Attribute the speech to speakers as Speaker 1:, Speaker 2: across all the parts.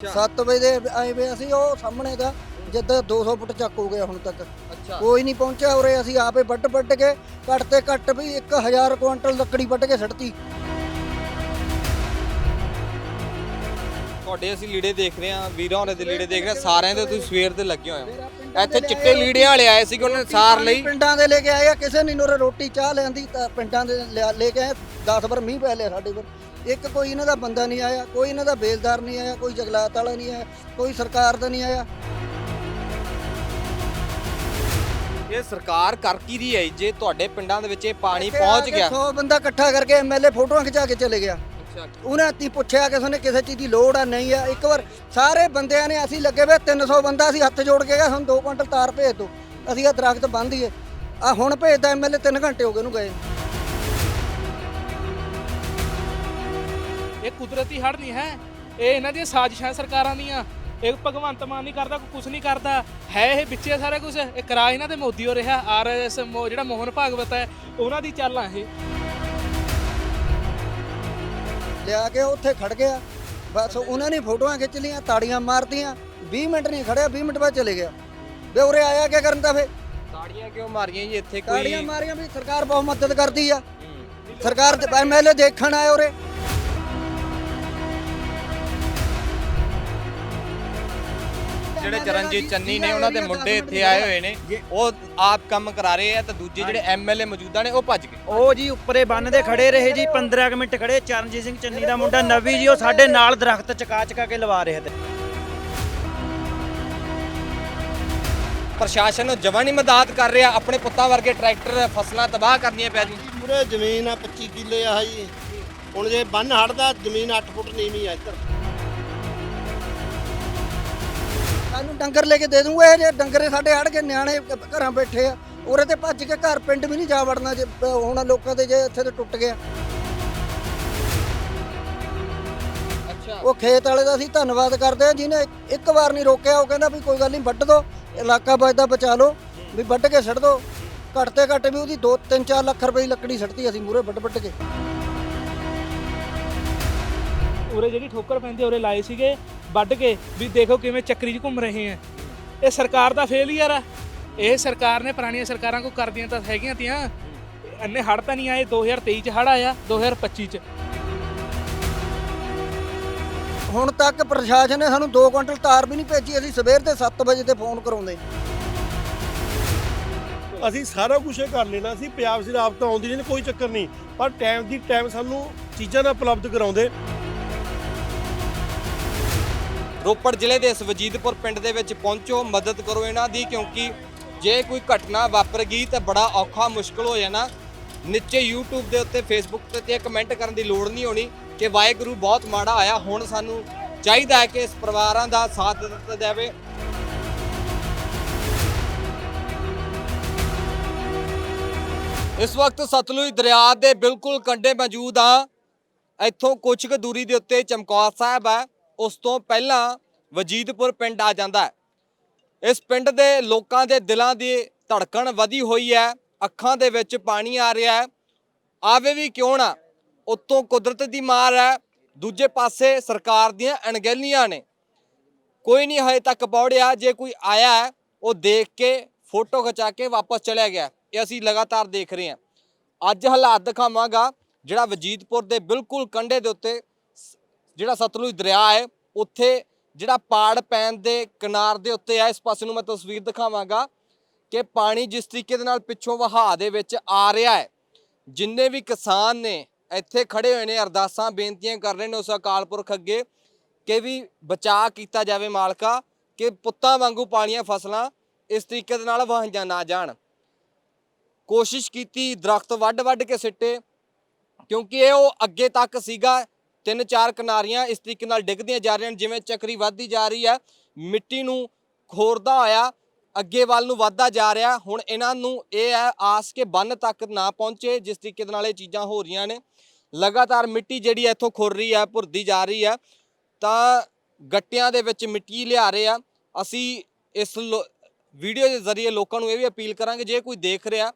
Speaker 1: 7 ਵਜੇ ਦੇ ਆਏ ਵੇ ਅਸੀਂ ਉਹ ਸਾਹਮਣੇ ਦਾ ਜਿੱਦਾਂ 200 ਫੁੱਟ ਚੱਕ ਹੋ ਗਿਆ ਹੁਣ ਤੱਕ।
Speaker 2: ਅੱਛਾ।
Speaker 1: ਕੋਈ ਨਹੀਂ ਪਹੁੰਚਿਆ ਉਰੇ ਅਸੀਂ ਆਪੇ ਵੱਢ ਵੱਢ ਕੇ ਘੱਟ ਤੇ ਘੱਟ ਵੀ 1000 ਕੁਇੰਟਲ ਲੱਕੜੀ ਵੱਢ ਕੇ ਸੱਟਤੀ।
Speaker 2: ਤੁਹਾਡੇ ਅਸੀਂ ਲੀੜੇ ਦੇਖ ਰਹੇ ਹਾਂ ਵੀਰਾਂ ਹੋਰਾਂ ਦੇ ਲੀੜੇ ਦੇਖ ਰਹੇ ਹਾਂ ਸਾਰਿਆਂ ਦੇ ਤੁਸੀਂ ਸਵੇਰ ਦੇ ਲੱਗੇ ਹੋਏ ਹੋ। ਇੱਥੇ ਚਿੱਟੇ ਲੀੜਿਆਂ ਵਾਲੇ ਆਏ ਸੀਗੇ ਉਹਨਾਂ ਨੇ ਸਾਰ ਲਈ।
Speaker 1: ਪਿੰਡਾਂ ਦੇ ਲੈ ਕੇ ਆਏ ਆ ਕਿਸੇ ਨੇ ਨੋਰੇ ਰੋਟੀ ਚਾਹ ਲੈਂਦੀ ਤਾਂ ਪਿੰਡਾਂ ਦੇ ਲਿਆ- ਲੈ ਕੇ ਆਏ 10 ਵਾਰ ਮੀਂਹ ਪੈ ਲਿਆ ਸਾਡੇ ਕੋਲ। ਇੱਕ ਕੋਈ ਇਹਨਾਂ ਦਾ ਬੰਦਾ ਨਹੀਂ ਆਇਆ ਕੋਈ ਇਹਨਾਂ ਦਾ ਬੇਲਦਾਰ ਨਹੀਂ ਆਇਆ ਕੋਈ ਜਗਲਾਤ ਵਾਲਾ ਨਹੀਂ ਆਇਆ ਕੋਈ ਸਰਕਾਰ ਦਾ ਨਹੀਂ ਆਇਆ।
Speaker 2: ਇਹ ਸਰਕਾਰ ਕਰ ਕੀ ਰਹੀ ਹੈ ਜੇ? ਤੁਹਾਡੇ ਪਿੰਡਾਂ ਦੇ ਵਿੱਚ ਇਹ ਪਾਣੀ ਪਹੁੰਚ ਗਿਆ।
Speaker 1: 100 ਬੰਦਾ ਇਕੱਠਾ ਕਰਕੇ ਐਮਐਲਏ ਫੋਟੋਆਂ ਖਿਚਾ ਕੇ ਚਲੇ ਗਿਆ। ਉਹਨੇ ਤੀ ਪੁੱਛਿਆ ਕਿਸੇ ਨੇ ਕਿਸੇ ਚੀਜ਼ ਦੀ ਲੋੜ ਆ ਨਹੀਂ ਆ। ਇੱਕ ਵਾਰ ਸਾਰੇ ਬੰਦਿਆਂ ਨੇ ਅਸੀਂ ਲੱਗੇ ਵੇ 300 ਬੰਦਾ ਅਸੀਂ ਹੱਥ ਜੋੜ ਕੇ ਗਏ ਸਾਨੂੰ 2 ਕੁਇੰਟਲ ਤਾਰ ਭੇਜ ਦਿਓ। ਅਸੀਂ ਆ ਦਰਖਤ ਬੰਨ੍ਹ ਦਈਏ ਆ ਹੁਣ ਭੇਜਦਾ ਐਮਐਲਏ 3 ਘੰਟੇ ਹੋ ਗਏ ਉਹਨੂੰ ਗਏ
Speaker 3: ਇਹ ਕੁਦਰਤੀ ਹੜ ਨਹੀਂ ਹੈ। ਇਹ ਇਹਨਾਂ ਦੀਆਂ ਸਾਜ਼ਿਸ਼ਾਂ ਸਰਕਾਰਾਂ ਦੀਆਂ। ਇਹ ਭਗਵੰਤ ਮਾਨ ਨਹੀਂ ਕਰਦਾ ਕੋਈ ਕੁਝ ਨਹੀਂ ਕਰਦਾ। ਹੈ ਇਹ ਵਿੱਚੇ ਸਾਰਾ ਕੁਝ ਇਹ ਕਰਾ ਇਹਨਾਂ ਦੇ ਮੋਦੀ ਹੋ ਰਿਹਾ ਆਰਐਸ ਜਿਹੜਾ ਮੋਹਨ ਭਾਗਵਤ ਹੈ ਉਹਨਾਂ ਦੀ ਚਾਲਾਂ ਇਹ।
Speaker 1: ਲਿਆ ਕੇ ਉੱਥੇ ਖੜ ਗਿਆ। ਬਸ ਉਹਨਾਂ ਨੇ ਫੋਟੋਆਂ ਖਿੱਚ ਲੀਆਂ ਤਾੜੀਆਂ ਮਾਰਤੀਆਂ। 20 ਮਿੰਟ ਨਹੀਂ ਖੜਿਆ 20 ਮਿੰਟ ਬਾਅਦ ਚਲੇ ਗਿਆ। ਵੇ ਉਰੇ ਆਇਆ ਕੀ ਕਰਨ ਤਾਂ ਫੇ?
Speaker 2: ਤਾੜੀਆਂ ਕਿਉਂ ਮਾਰੀਆਂ ਜੀ ਇੱਥੇ ਕੋਈ?
Speaker 1: ਤਾੜੀਆਂ ਮਾਰੀਆਂ ਵੀ ਸਰਕਾਰ ਬਹੁਤ ਮਦਦ ਕਰਦੀ ਆ। ਸਰਕਾਰ ਐਮਐਲਏ ਦੇਖਣ ਆਏ ਉਰੇ।
Speaker 2: ਜਿਹੜੇ ਚਰਨਜੀਤ ਚੰਨੀ ਨੇ ਉਹਨਾਂ ਦੇ ਮੁੰਡੇ ਇੱਥੇ ਆਏ ਹੋਏ ਨੇ ਉਹ ਆਪ ਕੰਮ ਕਰਾ ਰਹੇ ਆ ਤੇ ਦੂਜੇ ਜਿਹੜੇ ਐਮਐਲਏ ਮੌਜੂਦਾ ਨੇ ਉਹ ਭੱਜ ਗਏ।
Speaker 4: ਉਹ ਜੀ ਉੱਪਰੇ ਬੰਨ ਦੇ ਖੜੇ ਰਹੇ ਜੀ 15 ਕੁ ਮਿੰਟ ਖੜੇ ਚਰਨਜੀਤ ਸਿੰਘ ਚੰਨੀ ਦਾ ਮੁੰਡਾ ਨਵੀ ਜੀ ਉਹ ਸਾਡੇ ਨਾਲ ਦਰਖਤ ਚਕਾ ਚਕਾ ਕੇ ਲਵਾ ਰਿਹਾ ਤੇ।
Speaker 2: ਪ੍ਰਸ਼ਾਸਨ ਨੂੰ ਜਮਾਂ ਨਹੀਂ ਮਦਦ ਕਰ ਰਿਹਾ ਆਪਣੇ ਪੁੱਤਾਂ ਵਰਗੇ ਟਰੈਕਟਰ ਫਸਲਾਂ ਤਬਾਹ ਕਰਨੀਆਂ ਪੈ ਰਹੀਆਂ।
Speaker 5: ਪੂਰੇ ਜ਼ਮੀਨ ਆ 25 ਕਿੱਲੇ ਆ ਜੀ। ਹੁਣ ਜੇ ਬੰਨ ਹੜਦਾ ਜ਼ਮੀਨ 8 ਫੁੱਟ ਨੀਵੀਂ ਆ ਇੱਧਰ।
Speaker 1: ਸਾਨੂੰ ਡੰਗਰ ਲੈ ਕੇ ਦੇ ਦੂੰਗਾ ਇਹ ਜੇ ਡੰਗਰੇ ਸਾਡੇ ਹੜ ਕੇ ਨਿਆਣੇ ਘਰਾਂ ਬੈਠੇ ਆ। ਉਰੇ ਤੇ ਭੱਜ ਕੇ ਘਰ ਪਿੰਡ ਵੀ ਨਹੀਂ ਜਾ ਵੜਨਾ ਜੇ ਹੁਣ ਲੋਕਾਂ ਦੇ ਜੇ ਇੱਥੇ ਤੇ ਟੁੱਟ ਗਿਆ।
Speaker 2: ਅੱਛਾ।
Speaker 1: ਉਹ ਖੇਤ ਵਾਲੇ ਦਾ ਅਸੀਂ ਧੰਨਵਾਦ ਕਰਦੇ ਆ ਜਿਹਨੇ ਇੱਕ- ਇੱਕ ਵਾਰ ਨਹੀਂ ਰੋਕਿਆ ਉਹ ਕਹਿੰਦਾ ਵੀ ਕੋਈ ਗੱਲ ਨਹੀਂ ਵੱਢ ਦੋ ਇਲਾਕਾ ਬਚਦਾ ਬਚਾ ਲਓ ਵੀ ਵੱਢ ਕੇ ਛੱਡ ਦੋ। ਘੱਟ ਤੇ ਘੱਟ ਵੀ ਉਹਦੀ 2 3 4 ਲੱਖ ਰੁਪਏ ਦੀ ਲੱਕੜੀ ਛੱਡਤੀ ਅਸੀਂ ਮੂਰੇ ਵੱਢ ਵੱਢ ਕੇ।
Speaker 3: ਉਰੇ ਜਿਹੜੀ ਠੋਕਰ ਪੈਂਦੀ ਉਰੇ ਲਾਏ ਸੀਗੇ। ਵੱਢ ਕੇ ਵੀ ਦੇਖੋ ਕਿਵੇਂ ਚੱਕਰੀ 'ਚ ਘੁੰਮ ਰਹੇ ਆ। ਇਹ ਸਰਕਾਰ ਦਾ ਫੇਲਿਅਰ ਆ ਇਹ ਸਰਕਾਰ ਨੇ ਪੁਰਾਣੀਆਂ ਸਰਕਾਰਾਂ ਕੋ ਕਰਦੀਆਂ ਤਾਂ ਹੈਗੀਆਂ ਤੀਆਂ। ਇੰਨੇ ਹੜ ਤਾਂ ਨਹੀਂ ਆਏ 2023 ਚ ਹੜ ਆਇਆ 2025 ਚ।
Speaker 1: ਹੁਣ ਤੱਕ ਪ੍ਰਸ਼ਾਸਨ ਨੇ ਸਾਨੂੰ 2 ਕੁਇੰਟਲ ਤਾਰ ਵੀ ਨਹੀਂ ਭੇਜੀ ਅਸੀਂ ਸਵੇਰ ਦੇ 7 ਵਜੇ ਤੇ ਫੋਨ ਕਰਾਉਂਦੇ।
Speaker 6: ਅਸੀਂ ਸਾਰਾ ਕੁਝ ਕਰ ਲੈਣਾ ਸੀ ਪੰਜਾਬ ਸੀ ਰਾਬਤਾ ਆਉਂਦੀ ਨਹੀਂ ਕੋਈ ਚੱਕਰ ਨਹੀਂ। ਪਰ ਟਾਈਮ ਦੀ ਟਾਈਮ ਸਾਨੂੰ ਚੀਜ਼ਾਂ ਦਾ ਉਪਲਬਧ ਕਰਾਉਂਦੇ।
Speaker 2: ਰੋਪੜ ਜ਼ਿਲ੍ਹੇ ਦੇ ਇਸ ਵਜੀਦਪੁਰ ਪਿੰਡ ਦੇ ਵਿੱਚ ਪਹੁੰਚੋ, ਮਦਦ ਕਰੋ ਇਹਨਾਂ ਦੀ, ਕਿਉਂਕਿ ਜੇ ਕੋਈ ਘਟਨਾ ਵਾਪਰ ਗਈ ਤਾਂ ਬੜਾ ਔਖਾ, ਮੁਸ਼ਕਲ ਹੋ ਜਾਣਾ। ਨੀਚੇ YouTube ਦੇ ਉੱਤੇ, Facebook ਤੇ ਤੇ ਕਮੈਂਟ ਕਰਨ ਦੀ ਲੋੜ ਨਹੀਂ ਹੋਣੀ ਕਿ ਵਾਹਿਗੁਰੂ ਬਹੁਤ ਮਾੜਾ ਆਇਆ। ਹੁਣ ਸਾਨੂੰ ਚਾਹੀਦਾ ਹੈ ਕਿ ਇਸ ਪਰਿਵਾਰਾਂ ਦਾ ਸਾਥ ਦਿੱਤਾ ਜਾਵੇ। ਇਸ ਵਕਤ ਸਤਲੁਜ ਦਰਿਆ ਦੇ ਬਿਲਕੁਲ ਕੰਢੇ ਮੌਜੂਦ ਆ। ਇੱਥੋਂ ਕੁਝ ਕੁ ਦੂਰੀ ਦੇ ਉੱਤੇ ਚਮਕੌਰ ਸਾਹਿਬ ਹੈ ਉਸ ਤੋਂ ਪਹਿਲਾਂ ਵਜੀਦਪੁਰ ਪਿੰਡ ਆ ਜਾਂਦਾ ਹੈ। ਇਸ ਪਿੰਡ ਦੇ ਲੋਕਾਂ ਦੇ ਦਿਲਾਂ ਦੀ ਧੜਕਣ ਵਧੀ ਹੋਈ ਹੈ, ਅੱਖਾਂ ਦੇ ਵਿੱਚ ਪਾਣੀ ਆ ਰਿਹਾ ਹੈ। ਆਵੇ ਵੀ ਕਿਉਂ ਨਾ ਉੱਤੋਂ ਕੁਦਰਤ ਦੀ ਮਾਰ ਹੈ, ਦੂਜੇ ਪਾਸੇ ਸਰਕਾਰ ਦੀਆਂ ਅਣਗਹਿਲੀਆਂ ਨੇ। ਕੋਈ ਨਹੀਂ ਹਜੇ ਤੱਕ ਪਹੁੰਚਿਆ ਜੇ ਕੋਈ ਆਇਆ ਹੈ, ਉਹ ਦੇਖ ਕੇ ਫੋਟੋ ਖਿਚਾ ਕੇ ਵਾਪਸ ਚਲਿਆ ਗਿਆ ਇਹ ਅਸੀਂ ਲਗਾਤਾਰ ਦੇਖ ਰਹੇ ਹਾਂ। ਅੱਜ ਹਾਲਾਤ ਦਿਖਾਵਾਂਗਾ, ਜਿਹੜਾ ਵਜੀਦਪੁਰ ਦੇ ਬਿਲਕੁਲ ਕੰਢੇ ਦੇ ਉੱਤੇ ਜਿਹੜਾ ਸਤਲੁਜ ਦਰਿਆ ਹੈ, ਉੱਥੇ ਜਿਹੜਾ ਪਾੜ ਪੈਣ ਦੇ ਕਿਨਾਰ ਦੇ ਉੱਤੇ ਆ, ਇਸ ਪਾਸੇ ਨੂੰ ਮੈਂ ਤਸਵੀਰ ਦਿਖਾਵਾਂਗਾ ਕਿ ਪਾਣੀ ਜਿਸ ਤਰੀਕੇ ਦੇ ਨਾਲ ਪਿੱਛੋਂ ਵਹਾਅ ਦੇ ਵਿੱਚ ਆ ਰਿਹਾ ਹੈ। ਜਿੰਨੇ ਵੀ ਕਿਸਾਨ ਨੇ, ਇੱਥੇ ਖੜੇ ਹੋਏ ਨੇ, ਅਰਦਾਸਾਂ, ਬੇਨਤੀਆਂ ਕਰ ਰਹੇ ਨੇ ਉਸ ਅਕਾਲ ਪੁਰਖ ਅੱਗੇ ਕਿ ਵੀ ਬਚਾਅ ਕੀਤਾ ਜਾਵੇ ਮਾਲਕਾ, ਕਿ ਪੁੱਤਾਂ ਵਾਂਗੂ ਪਾਲੀਆਂ ਫਸਲਾਂ ਇਸ ਤਰੀਕੇ ਦੇ ਨਾਲ ਵਾਹੀਆਂ ਨਾ ਜਾਣ। ਕੋਸ਼ਿਸ਼ ਕੀਤੀ, ਦਰਖਤ ਵੱਢ ਵੱਢ ਕੇ ਸਿੱਟੇ, ਕਿਉਂਕਿ ਇਹ ਉਹ ਅੱਗੇ ਤੱਕ ਸੀਗਾ ਤਿੰਨ ਚਾਰ ਕਿਨਾਰੀਆਂ ਇਸ ਤਰੀਕੇ ਨਾਲ ਡਿੱਗਦੀਆਂ ਜਾ ਰਹੀਆਂ ਨੇ ਜਿਵੇਂ ਚੱਕਰੀ ਵੱਧਦੀ ਜਾ ਰਹੀ ਹੈ, ਮਿੱਟੀ ਨੂੰ ਖੋਰਦਾ ਹੋਇਆ, ਅੱਗੇ ਵੱਲ ਨੂੰ ਵੱਧਦਾ ਜਾ ਰਿਹਾ। ਹੁਣ ਇਹਨਾਂ ਨੂੰ ਇਹ ਹੈ, ਆਸ ਕੇ ਬੰਨ ਤੱਕ ਨਾ ਪਹੁੰਚੇ, ਜਿਸ ਤਰੀਕੇ ਦੇ ਨਾਲ ਇਹ ਚੀਜ਼ਾਂ ਹੋ ਰਹੀਆਂ ਨੇ। ਲਗਾਤਾਰ ਮਿੱਟੀ ਜਿਹੜੀ ਹੈ, ਇੱਥੋਂ ਖੁਰ ਰਹੀ ਹੈ, ਭੁਰਦੀ ਜਾ ਰਹੀ ਹੈ। ਤਾਂ ਗੱਟਿਆਂ ਦੇ ਵਿੱਚ ਮਿੱਟੀ ਲਿਆ ਰਹੇ ਆ। ਅਸੀਂ ਇਸ ਲੋ- ਵੀਡੀਓ ਦੇ ਜ਼ਰੀਏ ਲੋਕਾਂ ਨੂੰ ਇਹ ਵੀ ਅਪੀਲ ਕਰਾਂਗੇ, ਜੇ ਕੋਈ ਦੇਖ ਰਿਹਾ,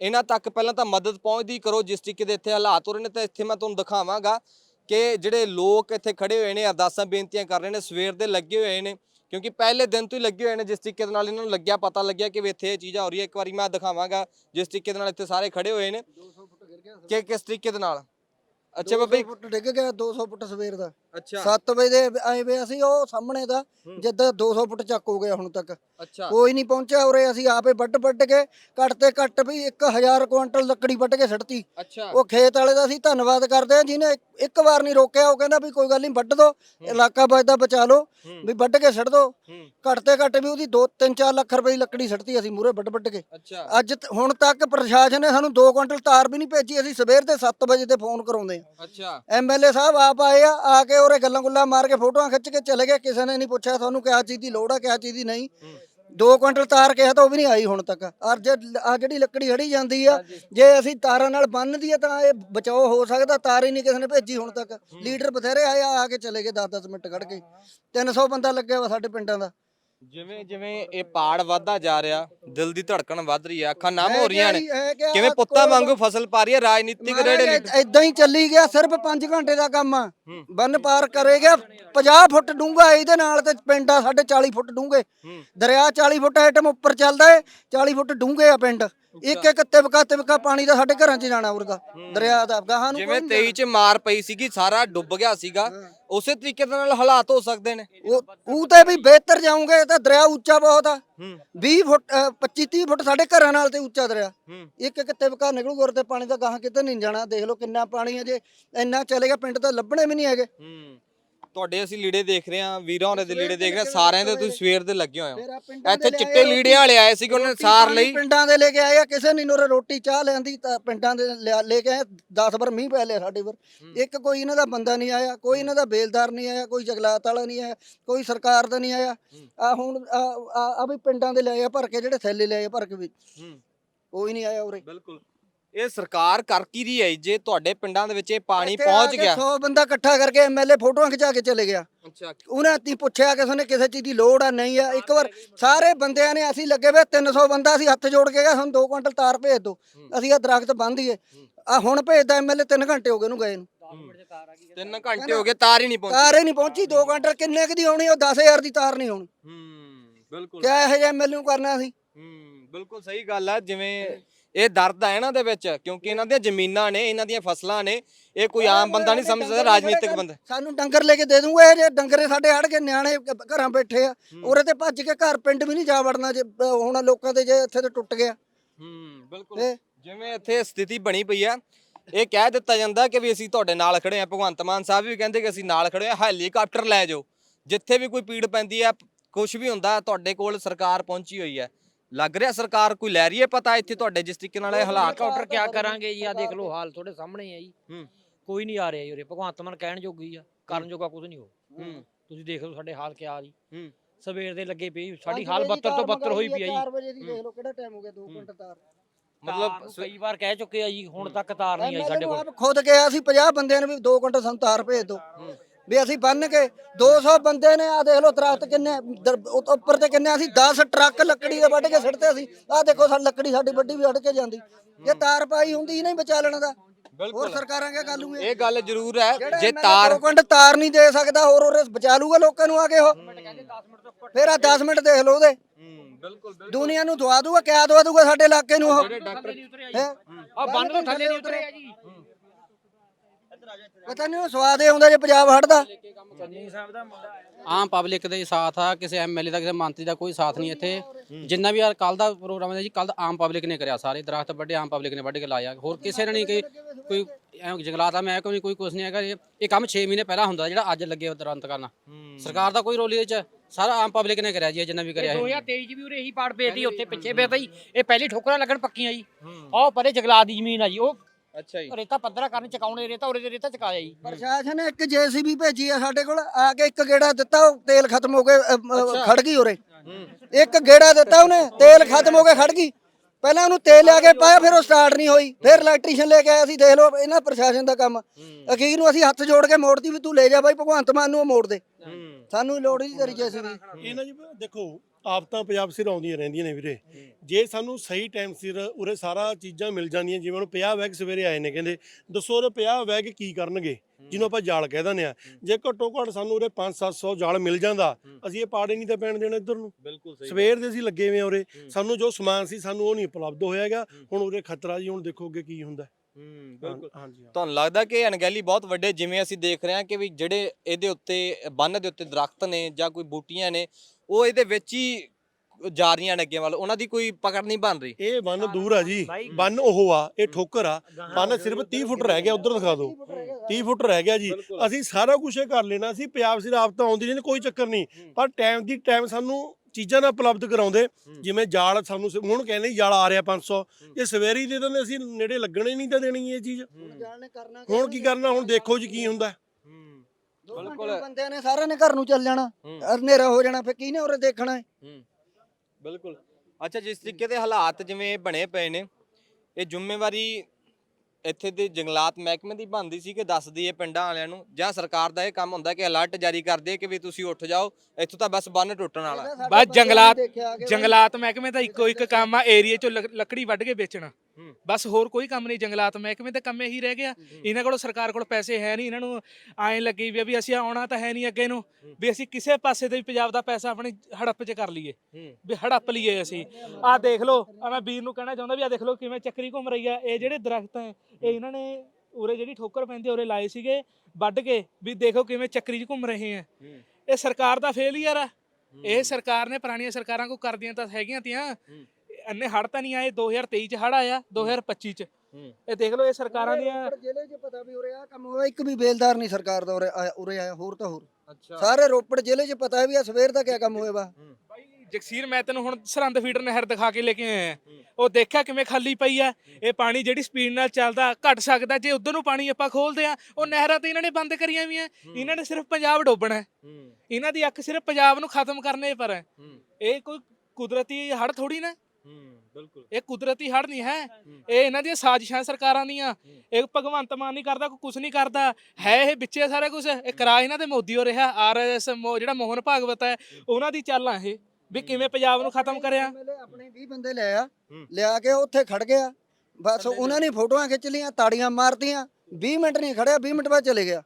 Speaker 2: ਇਹਨਾਂ ਤੱਕ ਪਹਿਲਾਂ ਤਾਂ ਮਦਦ ਪਹੁੰਚਦੀ ਕਰੋ, ਜਿਸ ਤਰੀਕੇ ਦੇ ਇੱਥੇ ਹਾਲਾਤ ਹੋ ਰਹੇ ਨੇ, ਤਾਂ ਇੱਥੇ ਮੈਂ ਤੁਹਾਨੂੰ ਦਿਖਾਵਾਂਗਾ। ਕਿ ਜਿਹੜੇ ਲੋਕ ਇੱਥੇ ਖੜੇ ਹੋਏ ਨੇ ਅਰਦਾਸਾਂ ਬੇਨਤੀਆਂ ਕਰ ਰਹੇ ਨੇ ਸਵੇਰ ਦੇ ਲੱਗੇ ਹੋਏ ਨੇ ਕਿਉਂਕਿ ਪਹਿਲੇ ਦਿਨ ਤੋਂ ਹੀ ਲੱਗੇ ਹੋਏ ਨੇ ਜਿਸ ਤਰੀਕੇ ਦੇ ਨਾਲ ਇਹਨਾਂ ਨੂੰ ਲੱਗਿਆ ਪਤਾ ਲੱਗਿਆ ਕਿ ਵੀ ਇੱਥੇ ਇਹ ਚੀਜ਼ ਹੋ ਰਹੀ ਹੈ ਇੱਕ ਵਾਰੀ ਮੈਂ ਦਿਖਾਵਾਂਗਾ ਜਿਸ ਤਰੀਕੇ ਦੇ ਨਾਲ ਇੱਥੇ ਸਾਰੇ ਖੜੇ ਹੋਏ ਨੇ।
Speaker 1: 200 ਫੁੱਟ ਗਿਰ ਗਿਆ
Speaker 2: ਕਿ ਕਿਸ ਤਰੀਕੇ ਦੇ ਨਾਲ? ਅੱਛਾ ਬਾਬਾ ਜੀ।
Speaker 1: ਫੁੱਟ ਡਿੱਗ ਗਿਆ 200 ਫੁੱਟ ਸਵੇਰ ਦਾ।
Speaker 2: ਅੱਛਾ।
Speaker 1: 7 ਵਜੇ ਦੇ ਆਏ ਵੇ ਅਸੀਂ ਉਹ ਸਾਹਮਣੇ ਦਾ। ਜਿੱਦਾਂ 200 ਫੁੱਟ ਚੱਕ ਹੋ ਗਿਆ ਹੁਣ ਤੱਕ।
Speaker 2: ਅੱਛਾ।
Speaker 1: ਕੋਈ ਨਹੀਂ ਪਹੁੰਚਿਆ ਉਰੇ ਅਸੀਂ ਆਪੇ ਵੱਢ ਵੱਢ ਕੇ ਘੱਟ ਤੇ ਘੱਟ ਵੀ 1000 ਕੁਇੰਟਲ ਲੱਕੜੀ ਵੱਢ ਕੇ ਸੱਟਤੀ।
Speaker 2: ਅੱਛਾ।
Speaker 1: ਉਹ ਖੇਤ ਵਾਲੇ ਦਾ ਅਸੀਂ ਧੰਨਵਾਦ ਕਰਦੇ ਹਾਂ ਜਿਹਨੇ ਇੱਕ- ਇੱਕ ਵਾਰ ਨਹੀਂ ਰੋਕਿਆ ਉਹ ਕਹਿੰਦਾ ਵੀ ਕੋਈ ਗੱਲ ਨਹੀਂ ਵੱਢ ਦੋ ਇਲਾਕਾ ਬਚਦਾ ਬਚਾ ਲਓ। ਵੀ ਵੱਢ ਕੇ ਸੱਟ ਦੋ।
Speaker 2: ਹੂੰ।
Speaker 1: ਘੱਟ ਤੇ ਘੱਟ ਵੀ ਉਹਦੀ 2 3 4 ਲੱਖ ਰੁਪਏ ਦੀ ਲੱਕੜੀ ਸੱਟਤੀ ਅਸੀਂ ਮੂਰੇ ਵੱਢ ਵੱਢ ਕੇ।
Speaker 2: ਅੱਛਾ।
Speaker 1: ਅੱਜ ਤ- ਹੁਣ ਤੱਕ ਪ੍ਰਸ਼ਾਸਨ ਨੇ ਸਾਨੂੰ 2 ਕੁਇੰਟਲ ਤਾਰ ਵੀ ਨਹੀਂ ਭੇਜੀ ਅਸੀਂ ਸਵੇਰ ਦੇ 7 ਵਜੇ ਤੇ ਫੋਨ ਕਰਾਉਂਦੇ ਆ
Speaker 2: ਅੱਛਾ।
Speaker 1: ਐਮਐਲਏ ਸਾਹਿਬ ਆਪ ਆਏ ਆ ਆ ਕੇ ਉਹਰੇ ਗੱਲਾਂ ਗੁੱਲਾਂ ਮਾਰ ਕੇ ਫੋਟੋਆਂ ਖਿੱਚ ਕੇ ਚਲੇ ਗਏ। ਕਿਸੇ ਨੇ ਨਹੀਂ ਪੁੱਛਿਆ ਤੁਹਾਨੂੰ ਕਿਆ ਚੀਜ਼ ਦੀ ਲੋੜ ਆ ਕਿਆ ਚੀਜ਼ ਦੀ ਨਹੀਂ। 2 ਕੁਇੰਟਲ ਤਾਰ ਕਿਹਾ ਤਾਂ ਉਹ ਵੀ ਨਹੀਂ ਆਈ ਹੁਣ ਤੱਕ। ਔਰ ਜੇ ਆ ਜਿਹੜੀ ਲੱਕੜੀ ਖੜੀ ਜਾਂਦੀ ਆ ਜੇ ਅਸੀਂ ਤਾਰਾਂ ਨਾਲ ਬੰਨ ਦਈਏ ਤਾਂ ਇਹ ਬਚਾਓ ਹੋ ਸਕਦਾ ਤਾਰ ਹੀ ਨਹੀਂ ਕਿਸੇ ਨੇ ਭੇਜੀ ਹੁਣ ਤੱਕ। ਲੀਡਰ ਬਥੇਰੇ ਆਏ ਆ ਆ ਕੇ ਚਲੇ ਗਏ 10-10 ਮਿੰਟ ਕੱਢ ਕੇ। 300 ਬੰਦਾ ਲੱਗਿਆ ਵਾ ਸਾਡੇ ਪਿੰਡਾਂ ਦਾ।
Speaker 2: ਜਿਵੇਂ ਜਿਵੇਂ ਇਹ ਪਾੜ ਵੱਧਦਾ ਜਾ ਰਿਹਾ ਦਿਲ ਦੀ ਧੜਕਨ ਵੱਧ ਰਹੀ ਹੈ ਅੱਖਾਂ ਨਮ ਹੋ ਰਹੀਆਂ ਨੇ। ਕਿਵੇਂ ਪੁੱਤਾਂ ਵਾਂਗੂ ਫਸਲ ਪਾ ਰਹੀ ਹੈ ਰਾਜਨੀਤਿਕ ਰੇੜੇ ਲੀਡਰ
Speaker 1: ਇਦਾਂ ਹੀ ਚੱਲੀ ਗਿਆ ਸਿਰਫ 5 ਘੰਟੇ ਦਾ ਕੰਮ। ਆ। ਬੰਨ ਪਾਰ ਕਰੇਗਾ 50 ਫੁੱਟ ਡੂੰਘਾ ਇਹਦੇ ਨਾਲ ਤੇ ਪਿੰਡ ਆ ਸਾਡੇ 40 ਫੁੱਟ ਡੂੰਘੇ।
Speaker 2: ਹੂੰ।
Speaker 1: ਦਰਿਆ 40 ਫੁੱਟ ਆਈਟਮ ਉੱਪਰ ਚੱਲਦਾ ਏ 40 ਫੁੱਟ ਡੂੰਘੇ ਆ ਪਿੰਡ। ਇੱਕ ਇੱਕ ਤਿਵਕਾ ਤਿਵਕਾ ਪਾਣੀ ਦਾ ਸਾਡੇ ਘਰਾਂ 'ਚ ਜਾਣਾ ਉਰਦਾ ਦਰਿਆ ਦਾ ਗਾਹਾਂ ਨੂੰ
Speaker 2: ਜਿਵੇਂ
Speaker 1: ਕੋਈ ਨਹੀਂ
Speaker 2: 23 ਚ ਮਾਰ ਪਈ ਸੀਗੀ ਸਾਰਾ ਡੁੱਬ ਗਿਆ ਸੀਗਾ ਉਸੇ ਤਰੀਕੇ ਦੇ ਨਾਲ ਹਾਲਾਤ ਹੋ ਸਕਦੇ ਨੇ।
Speaker 1: ਜਾਣਾ। ਉਹ ਉਹ ਤੇ ਵੀ ਬਿਹਤਰ ਜਾਉਂਗੇ ਤਾਂ ਦਰਿਆ ਉੱਚਾ ਬਹੁਤ ਆ।
Speaker 2: ਹੂੰ।
Speaker 1: 20 ਫੁੱਟ 25 30 ਫੁੱਟ ਸਾਡੇ ਘਰਾਂ ਨਾਲ ਤੇ ਉੱਚਾ ਦਰਿਆ।
Speaker 2: ਹੂੰ।
Speaker 1: ਇੱਕ ਇੱਕ ਤਿਵਕਾ ਨਿਕਲੂ ਗੁਰ ਤੇ ਪਾਣੀ ਦਾ ਗਾਹਾਂ ਕਿਤੇ ਨਹੀਂ ਜਾਣਾ ਦੇਖ ਲਓ ਕਿੰਨਾ ਪਾਣੀ ਹੈ ਜੇ ਇੰਨਾ ਚਲੇਗਾ ਪਿੰਡ ਤਾਂ ਲੱਭਣੇ ਵੀ ਨਹੀਂ ਹੈਗੇ।
Speaker 2: ਹੂੰ। ਤੁਹਾਡੇ ਅਸੀਂ ਲੀੜੇ ਦੇਖ ਰਹੇ ਹਾਂ ਵੀਰਾਂ ਹੋਰੇ ਦੇ ਲੀੜੇ ਦੇਖ ਰਹੇ ਹਾਂ ਸਾਰਿਆਂ ਦੇ ਤੁਸੀਂ ਸਵੇਰ ਦੇ ਲੱਗੇ ਹੋਏ ਹੋ। ਇੱਥੇ ਚਿੱਟੇ ਲੀੜਿਆਂ ਵਾਲੇ ਆਏ ਸੀਗੇ ਉਹਨਾਂ ਨੇ ਸਾਰ ਲਈ
Speaker 1: ਪਿੰਡਾਂ ਦੇ ਲੈ ਕੇ ਆਏ ਆ ਕਿਸੇ ਨੇ ਨੋਰੇ ਰੋਟੀ ਚਾਹ ਲੈਂਦੀ ਤਾਂ ਪਿੰਡਾਂ ਦੇ ਲਿਆ- ਲੈ ਕੇ ਆਏ 10 ਵਾਰ ਮੀਂਹ ਪੈ ਲਿਆ ਸਾਡੇ ਪਰ ਇੱਕ ਕੋਈ ਇਹਨਾਂ ਦਾ ਬੰਦਾ ਨਹੀਂ ਆਇਆ ਕੋਈ ਇਹਨਾਂ ਦਾ ਬੇਲਦਾਰ ਨਹੀਂ ਆਇਆ ਕੋਈ ਜਗਲਾਤ ਵਾਲਾ ਨਹੀਂ ਆਇਆ ਕੋਈ ਸਰਕਾਰ ਦਾ ਨਹੀਂ ਆਇਆ। ਆ ਹੁਣ ਆ ਆ- ਆ ਵੀ ਪਿੰਡਾਂ ਦੇ ਲਏ ਆ ਭਰ ਕੇ ਜਿਹੜੇ ਥੈਲੇ ਲਏ ਆ ਭਰ ਕੇ ਵੀ। ਕੋਈ ਨਹੀਂ ਆਇਆ ਉਰੇ।
Speaker 2: ਬਿਲਕੁਲ। ਇਹ ਸਰਕਾਰ ਕਰ ਕੀ ਰਹੀ ਹੈ ਜੇ ਤੁਹਾਡੇ ਪਿੰਡਾਂ ਦੇ ਵਿੱਚ ਇਹ ਪਾਣੀ
Speaker 1: ਆ
Speaker 2: ਪਹੁੰਚ
Speaker 1: ਕੇ
Speaker 2: ਗਿਆ?
Speaker 1: 100 ਬੰਦਾ ਇਕੱਠਾ ਕਰਕੇ ਐਮਐਲਏ ਫੋਟੋਆਂ ਖਿਚਾ ਕੇ ਚਲੇ ਗਿਆ।
Speaker 2: ਅੱਛਾ।
Speaker 1: ਉਹਨੇ ਤੀ ਪੁੱਛਿਆ ਕਿਸੇ ਨੇ ਕਿਸੇ ਚੀਜ਼ ਦੀ ਲੋੜ ਆ ਨਹੀਂ ਆ? ਇੱਕ ਵਾਰ ਸਾਰੇ ਬੰਦਿਆਂ ਨੇ ਅਸੀਂ ਲੱਗੇ ਵੇ 300 ਬੰਦਾ ਅਸੀਂ ਹੱਥ ਜੋੜ ਕੇ ਗਏ ਸਾਨੂੰ 2 ਕੁਇੰਟਲ ਤਾਰ ਭੇਜ ਦਿਓ। ਅਸੀਂ ਆ ਦਰਖਤ ਦਈਏ। ਆ ਹੁਣ ਭੇਜਦਾ ਐਮਐਲਏ 3 ਘੰਟੇ ਹੋ ਗਏ ਉਹਨੂੰ ਗਏ ਨੂੰ।
Speaker 2: 3 ਘੰਟੇ ਹੋ ਗਏ ਤਾਰ ਹੀ ਨਹੀਂ ਪਹੁੰਚੀ।
Speaker 1: ਤਾਰ ਹੀ ਨਹੀਂ ਪਹੁੰਚੀ 2 ਕੁਇੰਟਲ ਕਿੰਨੇ ਕੁ ਦੀ ਆਉਣੀ ਉਹ 10000 ਦੀ ਤਾਰ ਨਹੀਂ ਆਉਣੀ
Speaker 2: ਹੂੰ ਬਿਲਕੁਲ।
Speaker 1: ਕਿਆ ਇਹੋ ਜਿਹਾ ਐਮਐਲਏ ਨੂੰ ਕਰਨਾ ਸੀ
Speaker 2: ਹੂੰ ਬਿਲਕੁਲ ਸਹੀ ਗੱਲ ਹੈ ਜਿਵੇਂ ਇਹ ਦਰਦ ਹੈ ਇਹਨਾਂ ਦੇ ਵਿੱਚ ਕਿਉਂਕਿ ਇਹਨਾਂ ਦੀਆਂ ਜ਼ਮੀਨਾਂ ਨੇ ਇਹਨਾਂ ਦੀਆਂ ਫਸਲਾਂ ਨੇ ਇਹ ਕੋਈ ਆਮ ਬੰਦਾ ਨਹੀਂ ਸਮਝ ਸਕਦਾ ਰਾਜਨੀਤਿਕ ਬੰਦਾ।
Speaker 1: ਸਾਨੂੰ ਡੰਗਰ ਲੈ ਕੇ ਦੇ ਦੂੰਗਾ ਇਹ ਜੇ ਡੰਗਰੇ ਸਾਡੇ ਹੜ ਕੇ ਨਿਆਣੇ ਘਰਾਂ ਬੈਠੇ ਆ ਉਰੇ ਤੇ ਭੱਜ ਕੇ ਘਰ ਪਿੰਡ ਵੀ ਨਹੀਂ ਜਾ ਵੜਨਾ ਜੇ ਹੁਣ ਲੋਕਾਂ ਦੇ ਜੇ ਇੱਥੇ ਤੇ ਟੁੱਟ ਗਿਆ।
Speaker 2: ਹੂੰ ਬਿਲਕੁਲ। ਜਿਵੇਂ ਇੱਥੇ ਸਥਿਤੀ ਬਣੀ ਪਈ ਆ ਇਹ ਕਹਿ ਦਿੱਤਾ ਜਾਂਦਾ ਕਿ ਵੀ ਅਸੀਂ ਤੁਹਾਡੇ ਨਾਲ ਖੜੇ ਆ ਭਗਵੰਤ ਮਾਨ ਸਾਹਿਬ ਵੀ ਕਹਿੰਦੇ ਕਿ ਅਸੀਂ ਨਾਲ ਖੜੇ ਆ ਹੈਲੀਕਾਪਟਰ ਲੈ ਜਾਓ। ਜਿੱਥੇ ਵੀ ਕੋਈ ਪੀੜ ਪੈਂਦੀ ਆ ਕੁਝ ਵੀ ਹੁੰਦਾ ਤੁਹਾਡੇ ਕੋਲ ਸਰਕਾਰ ਪਹੁੰਚੀ ਹੋਈ ਹੈ ਲੱਗ ਰਿਹਾ ਸਰਕਾਰ ਕੋਈ ਲੈ ਰਹੀ ਹੈ ਪਤਾ ਇੱਥੇ ਤੁਹਾਡੇ ਜਿਸ ਤਰੀਕੇ ਨਾਲ ਇਹ ਹਾਲਾਤ?
Speaker 7: ਕਾਊਂਟਰ ਕਿਆ ਕਰਾਂਗੇ ਜੀ? ਆ ਦੇਖ ਲਓ ਹਾਲ ਤੁਹਾਡੇ ਸਾਹਮਣੇ ਹੀ ਹੈ ਜੀ।
Speaker 2: ਹੂੰ।
Speaker 7: ਕੋਈ ਨਹੀਂ ਆ ਰਿਹਾ ਜੀ ਉਰੇ ਭਗਵੰਤ ਮਾਨ ਕਹਿਣ ਜੋਗੀ ਆ ਕਰਨ ਜੋਗਾ ਕੁਝ ਨਹੀਂ ਹੋ।
Speaker 2: ਹੂੰ।
Speaker 7: ਤੁਸੀਂ ਦੇਖ ਲਓ ਸਾਡੇ ਹਾਲ ਕਿਆ ਜੀ।
Speaker 2: ਹੂੰ।
Speaker 7: ਸਵੇਰ ਦੇ ਲੱਗੇ ਪਈ ਸਾਡੀ ਹਾਲ
Speaker 1: ਵਜੇ ਦੀ
Speaker 7: 72 ਤੋਂ
Speaker 1: ਤਾਰ
Speaker 7: 72 ਹੋਈ ਪਈ ਆ
Speaker 1: 4 ਵਜੇ ਦੀ ਦੇਖ ਲਓ ਕਿਹੜਾ ਟਾਈਮ ਹੋ ਗਿਆ 2 ਘੰਟੇ ਤਾਰ।
Speaker 2: ਮਤਲਬ
Speaker 7: ਕਈ ਵਾਰ ਕਹਿ ਚੁੱਕੇ ਆ ਜੀ ਹੁਣ ਤੱਕ ਤਾਰ ਨਹੀਂ ਆਈ ਸਾਡੇ ਕੋਲ।
Speaker 1: ਖੁਦ ਗਿਆ ਸੀ 50 ਬੰਦਿਆਂ ਨੇ ਵੀ 2 ਘੰਟੇ ਸਾਨੂੰ ਤਾਰ ਭੇਜ ਦਿਓ ਵੀ ਅਸੀਂ ਬੰਨ ਕੇ 200 ਬੰਦੇ ਨੇ ਆ ਦੇਖ ਲਓ ਦਰਖਤ ਕਿੰਨੇ ਦਰ- ਉੱਪਰ ਤੇ ਕਿੰਨੇ ਅਸੀਂ 10 ਟਰੱਕ ਲੱਕੜੀ ਦੇ ਵੱਢ ਕੇ ਸਿੱਟਦੇ ਸੀ ਆ ਦੇਖੋ ਸਾਡੀ ਲੱਕੜੀ ਸਾਡੀ ਵੱਡੀ ਵੀ ਵੱਢ ਕੇ ਜਾਂਦੀ। ਜੇ ਤਾਰ ਪਾਈ ਹੁੰਦੀ ਨਹੀਂ ਬਚਾਲਣ ਦਾ ਹੋਰ ਸਰਕਾਰਾਂ ਗੱਲ ਹੋਏ
Speaker 2: ਇਹ ਗੱਲ ਜ਼ਰੂਰ ਹੈ ਜੇ ਤਾਰ
Speaker 1: ਘੰਟੇ ਤਾਰ ਨਹੀਂ ਦੇ ਸਕਦਾ ਹੋਰ ਹੋਰ ਬਚਾ ਲੂਗਾ ਲੋਕਾਂ ਨੂੰ ਆ ਕੇ ਉਹ? ਫਿਰ ਆ 10 ਮਿੰਟ ਦੇਖ ਲਓ ਉਹਦੇ।
Speaker 2: ਹੂੰ ਬਿਲਕੁਲ
Speaker 1: ਦੁਨੀਆ ਨੂੰ ਦਵਾ ਦੂਗਾ ਕਿਆ ਦਵਾ ਦੂਗਾ ਸਾਡੇ ਇਲਾਕੇ ਨੂੰ ਉਹ?
Speaker 7: ਆ ਬੰਨ ਤੋਂ ਥੱਲੇ ਨਹੀਂ ਉਤਰਿਆ ਜੀ।
Speaker 1: ਪਤਾ ਨਹੀਂ ਉਹ ਸਵਾਦ ਹੀ ਆਉਂਦਾ ਜੇ ਪੰਜਾਬ ਹਟਦਾ।
Speaker 8: ਆਮ ਪਬਲਿਕ ਦੇ ਸਾਥ ਆ ਕਿਸੇ ਐਮਐਲਏ ਦਾ ਕਿਸੇ ਮੰਤਰੀ ਦਾ ਕੋਈ ਸਾਥ ਨਹੀਂ ਇੱਥੇ। ਜਿੰਨਾ ਵੀ ਕੱਲ ਦਾ ਪ੍ਰੋਗਰਾਮ ਹੈ ਜੀ ਕੱਲ ਆਮ ਪਬਲਿਕ ਨੇ ਕਰਿਆ ਸਾਰੇ ਦਰਖਤ ਵੱਡੇ ਆਮ ਪਬਲਿਕ ਨੇ ਵੱਢ ਕੇ ਲਾਇਆ ਹੋਰ ਕਿਸੇ ਨੇ ਨਹੀਂ ਕੋਈ ਕੋਈ ਐਂ ਜੰਗਲਾਤ ਆ ਮੈਂ ਕੋਈ ਕੋਈ ਕੁਝ ਨਹੀਂ ਹੈਗਾ ਇਹ ਇਹ ਕੰਮ 6 ਮਹੀਨੇ ਪਹਿਲਾਂ ਹੁੰਦਾ ਜਿਹੜਾ ਅੱਜ ਲੱਗੇ ਤੁਰੰਤ ਕਰਨਾ। ਸਰਕਾਰ ਦਾ ਕੋਈ ਰੋਲ ਇਹਦੇ ਚ ਸਾਰਾ ਆਮ ਪਬਲਿਕ ਨੇ ਕਰਿਆ ਜੀ ਇਹ ਜਿੰਨਾ ਵੀ ਕਰਿਆ ਇਹ
Speaker 7: 2023 ਚ ਵੀ ਉਰੇ ਇਹੀ ਪਾੜ ਪੇਤੀ ਉੱਥੇ ਪਿੱਛੇ ਪੇਤਾ ਜੀ ਇਹ ਪਹਿਲੀ ਠੋਕਰਾਂ ਲੱਗਣ ਪੱਕੀਆਂ ਜੀ। ਆਹ ਪਰੇ ਜਗਲਾਤ ਦੀ ਜ਼ਮੀਨ ਆ ਜੀ ਉਹ
Speaker 2: ਅੱਛਾ ਜੀ।
Speaker 7: ਰੇਤਾ ਪੱਧਰਾ ਕਰਨ ਚਕਾਉਣੇ ਰੇਤਾ ਉਰੇ ਦੇ ਰੇਤਾ ਚਕਾਇਆ ਜੀ।
Speaker 1: ਪ੍ਰਸ਼ਾਸਨ ਨੇ ਇੱਕ ਜੀਸੀਬੀ ਭੇਜੀ ਆ ਸਾਡੇ ਕੋਲ ਆ ਕੇ ਇੱਕ ਗੇੜਾ ਦਿੱਤਾ ਉਹ ਤੇਲ ਖਤਮ ਹੋ ਕੇ ਅ, ਅ, ਖੜ ਗਈ ਉਰੇ। ਇੱਕ ਗੇੜਾ ਦਿੱਤਾ ਉਹਨੇ ਤੇਲ ਖਤਮ ਹੋ ਕੇ ਖੜ ਗਈ। ਪਹਿਲਾਂ ਉਹਨੂੰ ਤੇਲ ਲਿਆ ਕੇ ਪਾਇਆ ਫਿਰ ਉਹ ਸਟਾਰਟ ਨਹੀਂ ਹੋਈ। ਫਿਰ ਇਲੈਕਟ੍ਰੀਸ਼ੀਅਨ ਲੈ ਕੇ ਆਇਆ ਸੀ ਦੇਖ ਲਓ ਇਹਨਾਂ ਪ੍ਰਸ਼ਾਸਨ ਦਾ ਕੰਮ। ਅਖੀਰ ਨੂੰ ਅਸੀਂ ਹੱਥ ਜੋੜ ਕੇ ਮੋੜਤੀ ਵੀ ਤੂੰ ਲੈ ਜਾ ਬਾਈ ਭਗਵੰਤ ਮਾਨ ਨੂੰ ਉਹ ਮੋੜ ਦੇ ਸਾਨੂੰ ਲੋੜ ਨਹੀਂ ਤੇਰੀ ਜੀਸੀਬੀ
Speaker 6: ਇਹ ਨਾ ਜੀ ਦੇਖੋ ਆਫਤਾਂ ਪੰਜਾਬ ਸਿਰ ਆਉਂਦੀਆਂ ਰਹਿੰਦੀਆਂ ਨੇ ਵੀਰੇ। ਜੇ ਸਾਨੂੰ ਸਹੀ ਟਾਈਮ ਸਿਰ ਉਰੇ ਸਾਰਾ ਚੀਜ਼ਾਂ ਮਿਲ ਜਾਂਦੀਆਂ ਜਿਵੇਂ ਹੁਣ 50 ਬੈਗ ਸਵੇਰੇ ਆਏ ਨੇ ਕਹਿੰਦੇ ਦੱਸੋ ਉਰੇ 50 ਬੈਗ ਕੀ ਕਰਨਗੇ ਜਿਹਨੂੰ ਆਪਾਂ ਜਾਲ ਕਹਿ ਦਿੰਦੇ ਆ ਜੇ ਘੱਟੋ ਘੱਟ ਸਾਨੂੰ ਉਰੇ 5-700 ਜਾਲ ਮਿਲ ਜਾਂਦਾ ਅਸੀਂ ਇਹ ਪਾੜੇ ਨਹੀਂ ਤਾਂ ਪੈਣ ਦੇਣਾ ਇੱਧਰ ਨੂੰ।
Speaker 2: ਬਿਲਕੁਲ
Speaker 6: ਸਵੇਰ ਦੇ ਅਸੀਂ ਲੱਗੇ ਹੋਏ ਆ ਉਰੇ। ਸਾਨੂੰ ਜੋ ਸਮਾਨ ਸੀ ਸਾਨੂੰ ਉਹ ਨਹੀਂ ਉਪਲਬਧ ਹੋਇਆਗਾ ਹੁਣ ਉਰੇ ਖਤਰਾ ਜੀ ਹੁਣ ਦੇਖੋ ਅੱਗੇ ਕੀ ਹੁੰਦਾ। ਹਾਂਜੀ।
Speaker 2: ਤੁਹਾਨੂੰ ਲੱਗਦਾ ਕਿ ਅਣਗਹਿਲੀ ਬਹੁਤ ਵੱਡੇ ਜਿਵੇਂ ਅਸੀਂ ਦੇਖ ਰਹੇ ਹਾਂ ਕਿ ਵੀ ਜਿਹੜੇ ਇਹਦੇ ਉੱਤੇ ਬੰਨ ਦੇ ਉੱਤੇ ਦਰਖਤ ਨੇ ਜਾਂ ਕੋਈ ਬੂਟੀਆਂ ਨੇ ਉਹ ਇਹਦੇ ਵਿੱਚ ਹੀ ਜਾ ਰਹੀਆਂ ਨੇ ਅੱਗੇ ਵੱਲ। ਉਹਨਾਂ ਦੀ ਕੋਈ ਪਕੜ ਨਹੀਂ ਬਣ ਰਹੀ।
Speaker 6: ਇਹ ਬੰਨ ਦੂਰ ਆ ਜੀ। ਬੰਨ ਉਹ ਆ ਇਹ ਠੋਕਰ ਆ। ਬੰਨ ਸਿਰਫ 30 ਫੁੱਟ ਰਹਿ ਗਿਆ ਉਧਰ ਦਿਖਾ ਦਿਓ। 30 ਫੁੱਟ ਰਹਿ ਗਿਆ। ਜੀ। ਅਸੀਂ ਸਾਰਾ ਕੁਝ ਇਹ ਕਰ ਲੈਣਾ ਸੀ ਪੰਜਾਬ ਸਿਰ ਆਪ ਤਾਂ ਆਉਂਦੀ ਨਹੀਂ ਕੋਈ ਚੱਕਰ ਨਹੀਂ। ਪਰ ਟਾਈਮ ਦੀ ਟਾਈਮ ਸਾਨੂੰ ਚੀਜ਼ਾਂ ਨਾ ਉਪਲਬਧ ਕਰਾਉਂਦੇ। ਜਿਵੇਂ ਜਾਲ ਸਾਨੂੰ ਸ- ਹੁਣ ਕਹਿੰਦੇ ਜਾਲ ਆ ਰਿਹਾ 500 ਇਹ ਸਵੇਰੇ ਦੇ ਦਿੰਦੇ ਅਸੀਂ ਨੇੜੇ ਲੱਗਣੇ ਨਹੀਂ ਤਾਂ ਦੇਣੀ ਇਹ ਚੀਜ਼।
Speaker 1: ਜਾਣ ਨੇ ਕਰਨਾ
Speaker 6: ਹੁਣ ਕੀ ਕਰਨਾ? ਹੁਣ ਦੇਖੋ ਜੀ ਕੀ ਹੁੰਦਾ।
Speaker 1: ਬਿਲਕੁਲ
Speaker 2: ਬਿਲਕੁਲ।
Speaker 1: ਬੰਦਿਆਂ ਨੇ ਸਾਰਿਆਂ ਨੇ ਘਰ ਨੂੰ ਚੱਲ ਜਾਣਾ
Speaker 2: ਹੂੰ।
Speaker 1: ਹਨੇਰਾ ਹੋ ਜਾਣਾ ਫਿਰ ਕਿਹਨੇ ਉਰੇ ਦੇਖਣਾ ਹੈ
Speaker 2: ਬਿਲਕੁਲ ਅੱਛਾ ਜਿਸ ਤਰੀਕੇ ਦੇ ਹਾਲਾਤ ਜਿਵੇਂ ਬਣੇ ਪਏ ਨੇ ਇਹ ਜ਼ਿੰਮੇਵਾਰੀ ਇੱਥੇ ਦੇ ਜੰਗਲਾਤ ਮਹਿਕਮੇ ਦੀ ਬਣਦੀ ਸੀ ਕਿ ਦੱਸ ਦਈਏ ਪਿੰਡਾਂ ਵਾਲਿਆਂ ਨੂੰ ਜਾਂ ਸਰਕਾਰ ਦਾ ਇਹ ਕੰਮ ਹੁੰਦਾ ਕਿ ਅਲਰਟ ਜਾਰੀ ਕਰ ਦੇ ਕਿ ਵੀ ਤੁਸੀਂ ਉੱਠ ਜਾਓ ਇੱਥੋਂ ਤਾਂ ਬਸ ਬੰਨ ਟੁੱਟਣ ਵਾਲਾ ਹੈ।
Speaker 3: ਬਸ ਜੰਗਲਾਤ ਜੰਗਲਾਤ ਮਹਿਕਮੇ ਦਾ ਇੱਕੋ ਇੱਕ ਕੰਮ ਆ ਏਰੀਏ ਚੋਂ ਲੱਕ- ਲੱਕੜੀ ਵੱਢ ਕੇ ਵੇਚਣਾ
Speaker 2: ਹੂੰ।
Speaker 3: ਬਸ ਹੋਰ ਕੋਈ ਕੰਮ ਨਹੀਂ ਜੰਗਲਾਤ ਮਹਿਕਮੇ ਦਾ ਕੰਮ ਇਹੀ ਰਹਿ ਗਿਆ ਇਹਨਾਂ ਕੋਲ ਸਰਕਾਰ ਕੋਲ ਪੈਸੇ ਹੈ ਨਹੀਂ ਇਹਨਾਂ ਨੂੰ ਐਂ ਲੱਗੀ ਵੀ ਅਸੀਂ ਆਉਣਾ ਤਾਂ ਹੈ ਨਹੀਂ ਅੱਗੇ ਨੂੰ ਵੀ ਅਸੀਂ ਕਿਸੇ ਪਾਸੇ ਤੇ ਵੀ ਪੰਜਾਬ ਦਾ ਪੈਸਾ ਆਪਣੀ ਹੜੱਪ 'ਚ ਕਰ ਲਈਏ। ਵੀ ਹੜੱਪ ਲਈਏ ਅਸੀਂ। ਆਹ ਦੇਖ ਲਓ ਆ ਮੈਂ ਵੀਰ ਨੂੰ ਕਹਿਣਾ ਚਾਹੁੰਦਾ ਵੀ ਆ ਦੇਖ ਲਓ ਕਿਵੇਂ ਚੱਕਰੀ ਘੁੰਮ ਰਹੀ ਆ। ਇਹ ਜਿਹੜੇ ਦਰਖਤ ਹੈ ਇਹ ਇਹਨਾਂ ਨੇ ਉਰੇ ਜਿਹੜੀ ਠੋਕਰ ਪੈਂਦੀ ਉਰੇ ਲਾਏ ਸੀਗੇ ਵੱਢ ਕੇ ਵੀ ਦੇਖੋ ਕਿਵੇਂ ਚੱਕਰੀ 'ਚ ਘੁੰਮ ਰਹੇ ਆ। ਇਹ ਸਰਕਾਰ ਦਾ ਫੇਲੀਅਰ ਆ ਇਹ ਸਰਕਾਰ ਨੇ ਪੁਰਾਣੀਆਂ ਸਰਕਾਰਾਂ ਕੋ ਕਰਦੀਆਂ ਤਾਂ ਹੈਗੀਆਂ ਤੀਆਂ। ਇੰਨੇ ਹੜ ਤਾਂ ਨਹੀਂ ਆਏ 2023 ਚ ਹੜ ਆਇਆ 2025 ਚ। ਇਹ ਦੇਖ ਲਓ ਇਹ ਸਰਕਾਰਾਂ ਦੀਆਂ
Speaker 1: ਜ਼ਿਲ੍ਹੇ 'ਚ ਪਤਾ ਵੀ ਉਰੇ ਆ ਕੰਮ ਹੋਇਆ ਇੱਕ ਵੀ ਬੇਲਦਾਰ ਨਹੀਂ ਸਰਕਾਰ ਦਾ ਉਰੇ ਆਇਆ ਉਰੇ ਆਇਆ ਹੋਰ ਤਾਂ ਹੋਰ।
Speaker 2: ਅੱਛਾ।
Speaker 1: ਸਾਰੇ ਰੋਪੜ ਜ਼ਿਲ੍ਹੇ 'ਚ ਪਤਾ ਹੈ ਵੀ ਆ ਸਵੇਰ ਦਾ ਕੀ ਕੰਮ ਹੋਇਆ ਵਾ।
Speaker 3: ਬਾਈ ਜਗਸੀਰ ਮੈਂ ਤੈਨੂੰ ਹੁਣ ਸਰਹੰਦ ਫੀਡਰ ਨਹਿਰ ਦਿਖਾ ਕੇ ਲੈ ਕੇ ਆਇਆ। ਉਹ ਦੇਖਿਆ ਕਿਵੇਂ ਖਾਲੀ ਪਈ ਆ? ਇਹ ਪਾਣੀ ਜਿਹੜੀ ਸਪੀਡ ਨਾਲ ਚੱਲਦਾ ਘਟ ਸਕਦਾ ਜੇ ਉਧਰ ਨੂੰ ਪਾਣੀ ਆਪਾਂ ਖੋਲਦੇ ਆ ਉਹ ਨਹਿਰਾਂ ਤੇ ਇਹਨਾਂ ਨੇ ਬੰਦ ਕਰੀਆਂ ਵੀ ਆ। ਇਹਨਾਂ ਨੇ ਸਿਰਫ ਪੰਜਾਬ ਡੋਬਣਾ। ਹੈ। ਇਹਨਾਂ ਦੀ ਅੱਖ ਸਿਰਫ ਪੰਜਾਬ ਨੂੰ ਖਤਮ ਕਰਨੇ ਪਰ ਹੈ। ਇਹ ਕੋਈ ਕੁਦਰਤੀ ਹੜ ਥੋੜੀ ਨਾ।
Speaker 2: ਬਿਲਕੁਲ।
Speaker 3: ਇਹ ਕੁਦਰਤੀ ਹੜ ਨਹੀਂ ਹੈ। ਇਹ ਇਹਨਾਂ ਦੀਆਂ ਸਾਜ਼ਿਸ਼ਾਂ ਸਰਕਾਰਾਂ ਦੀਆਂ। ਇਹ ਭਗਵੰਤ ਮਾਨ ਨਹੀਂ ਕਰਦਾ ਕੋਈ ਕੁਝ ਨਹੀਂ ਕਰਦਾ। ਹੈ ਇਹ ਵਿੱਚੇ ਸਾਰਾ ਕੁਝ ਇਹ ਕਰਾ ਇਹਨਾਂ ਦੇ ਮੋਦੀ ਹੋ ਰਿਹਾ ਆਰਐਸ ਜਿਹੜਾ ਮੋਹਨ ਭਾਗਵਤ ਹੈ ਉਹਨਾਂ ਦੀ ਚਾਲਾਂ ਇਹ ਵੀ ਕਿਵੇਂ ਪੰਜਾਬ ਨੂੰ ਖਤਮ ਕਰਿਆ।
Speaker 1: ਆਪਣੇ 20 ਬੰਦੇ ਲੈ ਆ ਲਿਆ ਕੇ ਉੱਥੇ ਖੜ ਗਿਆ। ਬਸ ਉਹਨਾਂ ਨੇ ਫੋਟੋਆਂ ਖਿੱਚ ਲੀਆਂ ਤਾੜੀਆਂ ਮਾਰਤੀਆਂ। 20 ਮਿੰਟ ਨਹੀਂ ਖੜਿਆ 20 ਮਿੰਟ ਬਾਅਦ ਚਲੇ ਗਿਆ।